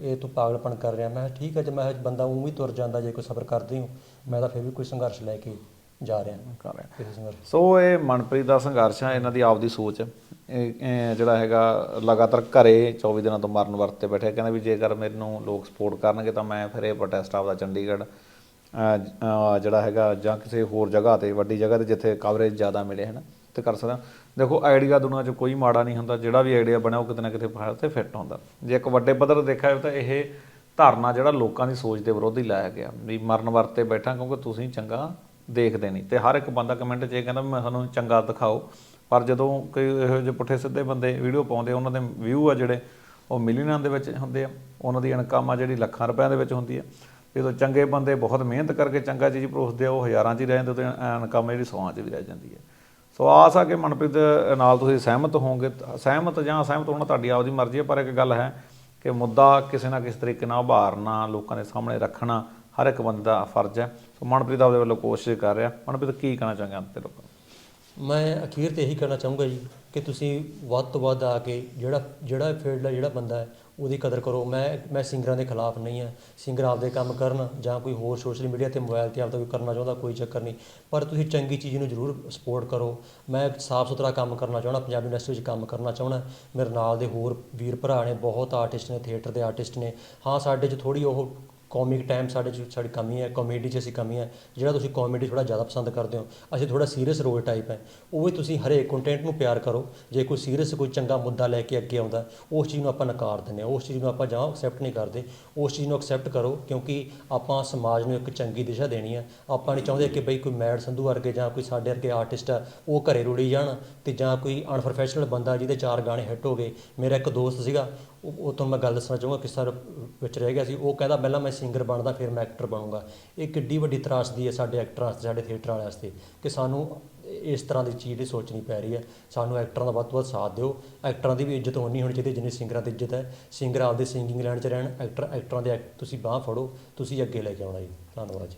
ਇਹ ਤੂੰ ਪਾਗਲਪਨ ਕਰ ਰਿਹਾ। ਮੈਂ ਠੀਕ ਹੈ ਜੇ ਮੈਂ ਬੰਦਾ ਉਂ ਵੀ ਤੁਰ ਜਾਂਦਾ ਜੇ ਕੋਈ ਸਬਰ ਕਰਦੀ ਹਾਂ ਮੈਂ ਤਾਂ ਫਿਰ ਵੀ ਕੋਈ ਸੰਘਰਸ਼ ਲੈ ਕੇ ਜਾ ਰਿਹਾ ਕਰ ਰਿਹਾ ਸੋ ਇਹ ਮਨਪ੍ਰੀਤ ਦਾ ਸੰਘਰਸ਼ ਹੈ ਇਹਨਾਂ ਦੀ ਆਪਦੀ ਸੋਚ। ਹੈ। ਜਿਹੜਾ ਹੈਗਾ ਲਗਾਤਾਰ ਘਰੇ 24 ਦਿਨਾਂ ਤੋਂ ਮਰਨ ਵਰਤ ਤੇ ਬੈਠੇ ਕਹਿੰਦਾ ਵੀ ਜੇਕਰ ਮੈਨੂੰ ਲੋਕ ਸਪੋਰਟ ਕਰਨਗੇ ਤਾਂ ਮੈਂ ਫਿਰ ਇਹ ਪ੍ਰੋਟੈਸਟ ਆਪਦਾ ਚੰਡੀਗੜ੍ਹ ਜਿਹੜਾ ਹੈਗਾ ਜਾਂ ਕਿਸੇ ਹੋਰ ਜਗ੍ਹਾ ਤੇ ਵੱਡੀ ਜਗ੍ਹਾ ਤੇ ਜਿੱਥੇ ਕਵਰੇਜ ਜ਼ਿਆਦਾ ਮਿਲੇ ਹਨ ਤੇ ਕਰ ਸਕਦਾ। ਦੇਖੋ ਆਈਡੀਆ ਦੁਨੀਆ 'ਚ ਕੋਈ ਮਾੜਾ ਨਹੀਂ ਹੁੰਦਾ। ਜਿਹੜਾ ਵੀ ਆਈਡੀਆ ਬਣਿਆ ਉਹ ਕਿਤੇ ਨਾ ਕਿਤੇ ਫਾਇਰ ਤੇ ਫਿੱਟ ਹੁੰਦਾ। ਜੇ ਇੱਕ ਵੱਡੇ ਪੱਧਰ ਤੇ ਦੇਖਿਆ ਜਾਵੇ ਤਾਂ ਇਹ ਧਾਰਨਾ ਜਿਹੜਾ ਲੋਕਾਂ ਦੀ ਸੋਚ ਦੇ ਵਿਰੋਧੀ ਲਾਇਆ ਗਿਆ ਵੀ ਮਰਨ ਵਰਤ ਬੈਠਾ ਕਿਉਂਕਿ ਤੁਸੀਂ ਚੰਗਾ ਦੇਖਦੇ ਨਹੀਂ। ਤੇ ਹਰ ਇੱਕ ਬੰਦਾ ਕਮੈਂਟ 'ਚ ਇਹ ਕਹਿੰਦਾ ਵੀ ਮੈਂ ਸਾਨੂੰ ਚੰਗਾ ਦਿਖਾਓ। ਪਰ ਜਦੋਂ ਕੋਈ ਇਹੋ ਜਿਹੇ ਪੁੱਠੇ ਸਿੱਧੇ ਬੰਦੇ ਵੀਡੀਓ ਪਾਉਂਦੇ ਉਹਨਾਂ ਦੇ ਵਿਊ ਆ ਜਿਹੜੇ, ਉਹ ਮਿਲੀਅਨਾਂ ਦੇ ਵਿੱਚ ਹੁੰਦੇ ਆ। ਉਹਨਾਂ ਦੀ ਇਨਕਮ ਆ ਜਿਹੜੀ ਲੱਖਾਂ ਰੁਪਏ ਦੇ ਵਿੱਚ ਹੁੰਦੀ ਆ। ਜਦੋਂ ਚੰਗੇ ਬੰਦੇ ਬਹੁਤ ਮਿਹਨਤ ਕਰਕੇ ਚੰਗਾ ਚੀਜ਼ ਪਰੋਸਦੇ ਆ, ਉਹ ਹਜ਼ਾਰਾਂ 'ਚ ਹੀ ਰਹਿ ਜਾਂਦੇ ਤੇ ਇਨਕਮ ਜਿਹੜੀ ਸੌਆਂ 'ਚ ਵੀ ਰਹਿ ਜਾਂਦੀ ਹੈ ਸੋ ਆਸ ਆ ਕਿ ਮਨਪ੍ਰੀਤ ਨਾਲ ਤੁਸੀਂ ਸਹਿਮਤ ਹੋਵੋਗੇ। ਸਹਿਮਤ ਜਾਂ ਅਸਹਿਮਤ ਹੋਣਾ ਤੁਹਾਡੀ ਆਪਦੀ ਮਰਜ਼ੀ ਹੈ ਪਰ ਇੱਕ ਗੱਲ ਹੈ ਕਿ ਮੁੱਦਾ ਕਿਸੇ ਨਾ ਕਿਸੇ ਤਰੀਕੇ ਨਾਲ ਉਭਾਰਨਾ, ਲੋਕਾਂ ਦੇ ਸਾਹਮਣੇ ਰੱਖਣਾ ਹਰ ਇੱਕ ਬੰਦੇ ਦਾ ਫਰਜ਼ ਹੈ। ਸੋ ਮਨਪ੍ਰੀਤ ਆਪਦੇ ਵੱਲੋਂ ਕੋਸ਼ਿਸ਼ ਕਰ ਰਿਹਾ। ਮਨਪ੍ਰੀਤ, ਕੀ ਕਹਿਣਾ ਚਾਹਾਂਗਾ ਅੰਤ ਤੇ ਲੋਕਾਂ ਨੂੰ? ਮੈਂ ਅਖੀਰ ਤੇ ਇਹੀ ਕਹਿਣਾ ਚਾਹੂੰਗਾ ਜੀ ਕਿ ਤੁਸੀਂ ਵੱਧ ਤੋਂ ਵੱਧ ਆ ਕੇ ਜਿਹੜਾ ਜਿਹੜਾ ਫੀਲਡ ਦਾ ਜਿਹੜਾ ਬੰਦਾ ਹੈ, ਉਹਦੀ ਕਦਰ ਕਰੋ। ਮੈਂ ਮੈਂ ਸਿੰਗਰਾਂ ਦੇ ਖਿਲਾਫ ਨਹੀਂ ਹਾਂ। ਸਿੰਗਰ ਆਪਦੇ ਕੰਮ ਕਰਨ ਜਾਂ ਕੋਈ ਹੋਰ ਸੋਸ਼ਲ ਮੀਡੀਆ ਤੇ ਮੋਬਾਈਲ ਤੇ ਆਪਦਾ ਕੋਈ ਕਰਨਾ ਚਾਹੁੰਦਾ, ਕੋਈ ਚੱਕਰ ਨਹੀਂ। ਪਰ ਤੁਸੀਂ ਚੰਗੀ ਚੀਜ਼ ਨੂੰ ਜ਼ਰੂਰ ਸਪੋਰਟ ਕਰੋ। ਮੈਂ ਸਾਫ਼ ਸੁਥਰਾ ਕੰਮ ਕਰਨਾ ਚਾਹੁੰਦਾ, ਪੰਜਾਬੀ ਇੰਡਸਟਰੀ ਵਿੱਚ ਕੰਮ ਕਰਨਾ ਚਾਹੁੰਦਾ। ਮੇਰੇ ਨਾਲ ਦੇ ਹੋਰ ਵੀਰ ਭਰਾ ਨੇ, ਬਹੁਤ ਆਰਟਿਸਟ ਨੇ ਥੀਏਟਰ ਦੇ ਆਰਟਿਸਟ ਨੇ। ਹਾਂ, ਸਾਡੇ 'ਚ ਥੋੜੀ ਉਹ ਕਾਮਿਕ ਟਾਈਮ ਸਾਡੇ 'ਚ ਸਾਡੀ ਕਮੀ ਹੈ ਕਾਮੇਡੀ 'ਚ ਅਸੀਂ ਕਮੀ ਹੈ। ਜਿਹੜਾ ਤੁਸੀਂ ਕਾਮੇਡੀ ਥੋੜਾ ਜ਼ਿਆਦਾ ਪਸੰਦ ਕਰਦੇ ਹੋ, ਅਸੀਂ ਥੋੜਾ ਸੀਰੀਅਸ ਰੋਲ ਟਾਈਪ ਹੈ। ਉਹ ਵੀ ਤੁਸੀਂ ਹਰੇਕ ਕੰਟੈਂਟ ਨੂੰ ਪਿਆਰ ਕਰੋ। ਜੇ ਕੋਈ ਸੀਰੀਅਸ ਕੋਈ ਚੰਗਾ ਮੁੱਦਾ ਲੈ ਕੇ ਅੱਗੇ ਆਉਂਦਾ, ਉਸ ਚੀਜ਼ ਨੂੰ ਆਪਾਂ ਨਕਾਰ ਦਿੰਦੇ ਹਾਂ। ਉਸ ਚੀਜ਼ ਨੂੰ ਆਪਾਂ ਜਾਂ ਐਕਸੈਪਟ ਨਹੀਂ ਕਰਦੇ। ਉਸ ਚੀਜ਼ ਨੂੰ ਐਕਸੈਪਟ ਕਰੋ, ਕਿਉਂਕਿ ਆਪਾਂ ਸਮਾਜ ਨੂੰ ਇੱਕ ਚੰਗੀ ਦਿਸ਼ਾ ਦੇਣੀ ਹੈ। ਆਪਾਂ ਨਹੀਂ ਚਾਹੁੰਦੇ ਕਿ ਬਈ ਕੋਈ ਮੈਡ ਸੰਧੂ ਵਰਗੇ ਜਾਂ ਕੋਈ ਸਾਡੇ ਵਰਗੇ ਆਰਟਿਸਟ ਆ, ਉਹ ਘਰੇ ਰੁੜੀ ਜਾਣ ਤੇ ਜਾਂ ਕੋਈ ਅਨਪ੍ਰੋਫੈਸ਼ਨਲ ਬੰਦਾ ਜਿਹਦੇ ਚਾਰ ਗਾਣੇ ਹਿੱਟ ਹੋ ਗਏ। ਮੇਰਾ ਇੱਕ ਦੋਸਤ ਸੀਗਾ ਉਹ ਉਹ ਤੋਂ ਮੈਂ ਗੱਲ ਦੱਸਣਾ ਚਾਹੂੰਗਾ ਕਿਸ ਤਰ੍ਹਾਂ ਵਿੱਚ ਰਹਿ ਗਿਆ ਸੀ। ਉਹ ਕਹਿੰਦਾ ਪਹਿਲਾਂ ਮੈਂ ਸਿੰਗਰ ਬਣਦਾ, ਫਿਰ ਮੈਂ ਐਕਟਰ ਬਣੂੰਗਾ। ਇਹ ਕਿੱਡੀ ਵੱਡੀ ਤਰਾਸਦੀ ਹੈ ਸਾਡੇ ਐਕਟਰਾਂ ਵਾਸਤੇ ਸਾਡੇ ਥੀਏਟਰ ਵਾਲਿਆਂ ਵਾਸਤੇ ਕਿ ਸਾਨੂੰ ਇਸ ਤਰ੍ਹਾਂ ਦੀ ਚੀਜ਼ ਦੀ ਸੋਚਣੀ ਪੈ ਰਹੀ ਹੈ। ਸਾਨੂੰ ਐਕਟਰਾਂ ਦਾ ਵੱਧ ਤੋਂ ਵੱਧ ਸਾਥ ਦਿਓ। ਐਕਟਰਾਂ ਦੀ ਵੀ ਇੱਜ਼ਤ ਹੋਣੀ ਹੋਣੀ ਚਾਹੀਦੀ ਜਿੰਨੀ ਸਿੰਗਰਾਂ ਦੀ ਇੱਜ਼ਤ ਹੈ। ਸਿੰਗਰ ਆਪਦੇ ਸਿੰਗਿੰਗ ਲੈਣ 'ਚ ਰਹਿਣ ਐਕਟਰ ਐਕਟਰਾਂ ਦੇ ਐਕ- ਤੁਸੀਂ ਬਾਹ ਫੜੋ, ਤੁਸੀਂ ਅੱਗੇ ਲੈ ਕੇ ਆਉਣਾ ਜੀ। ਧੰਨਵਾਦ ਜੀ।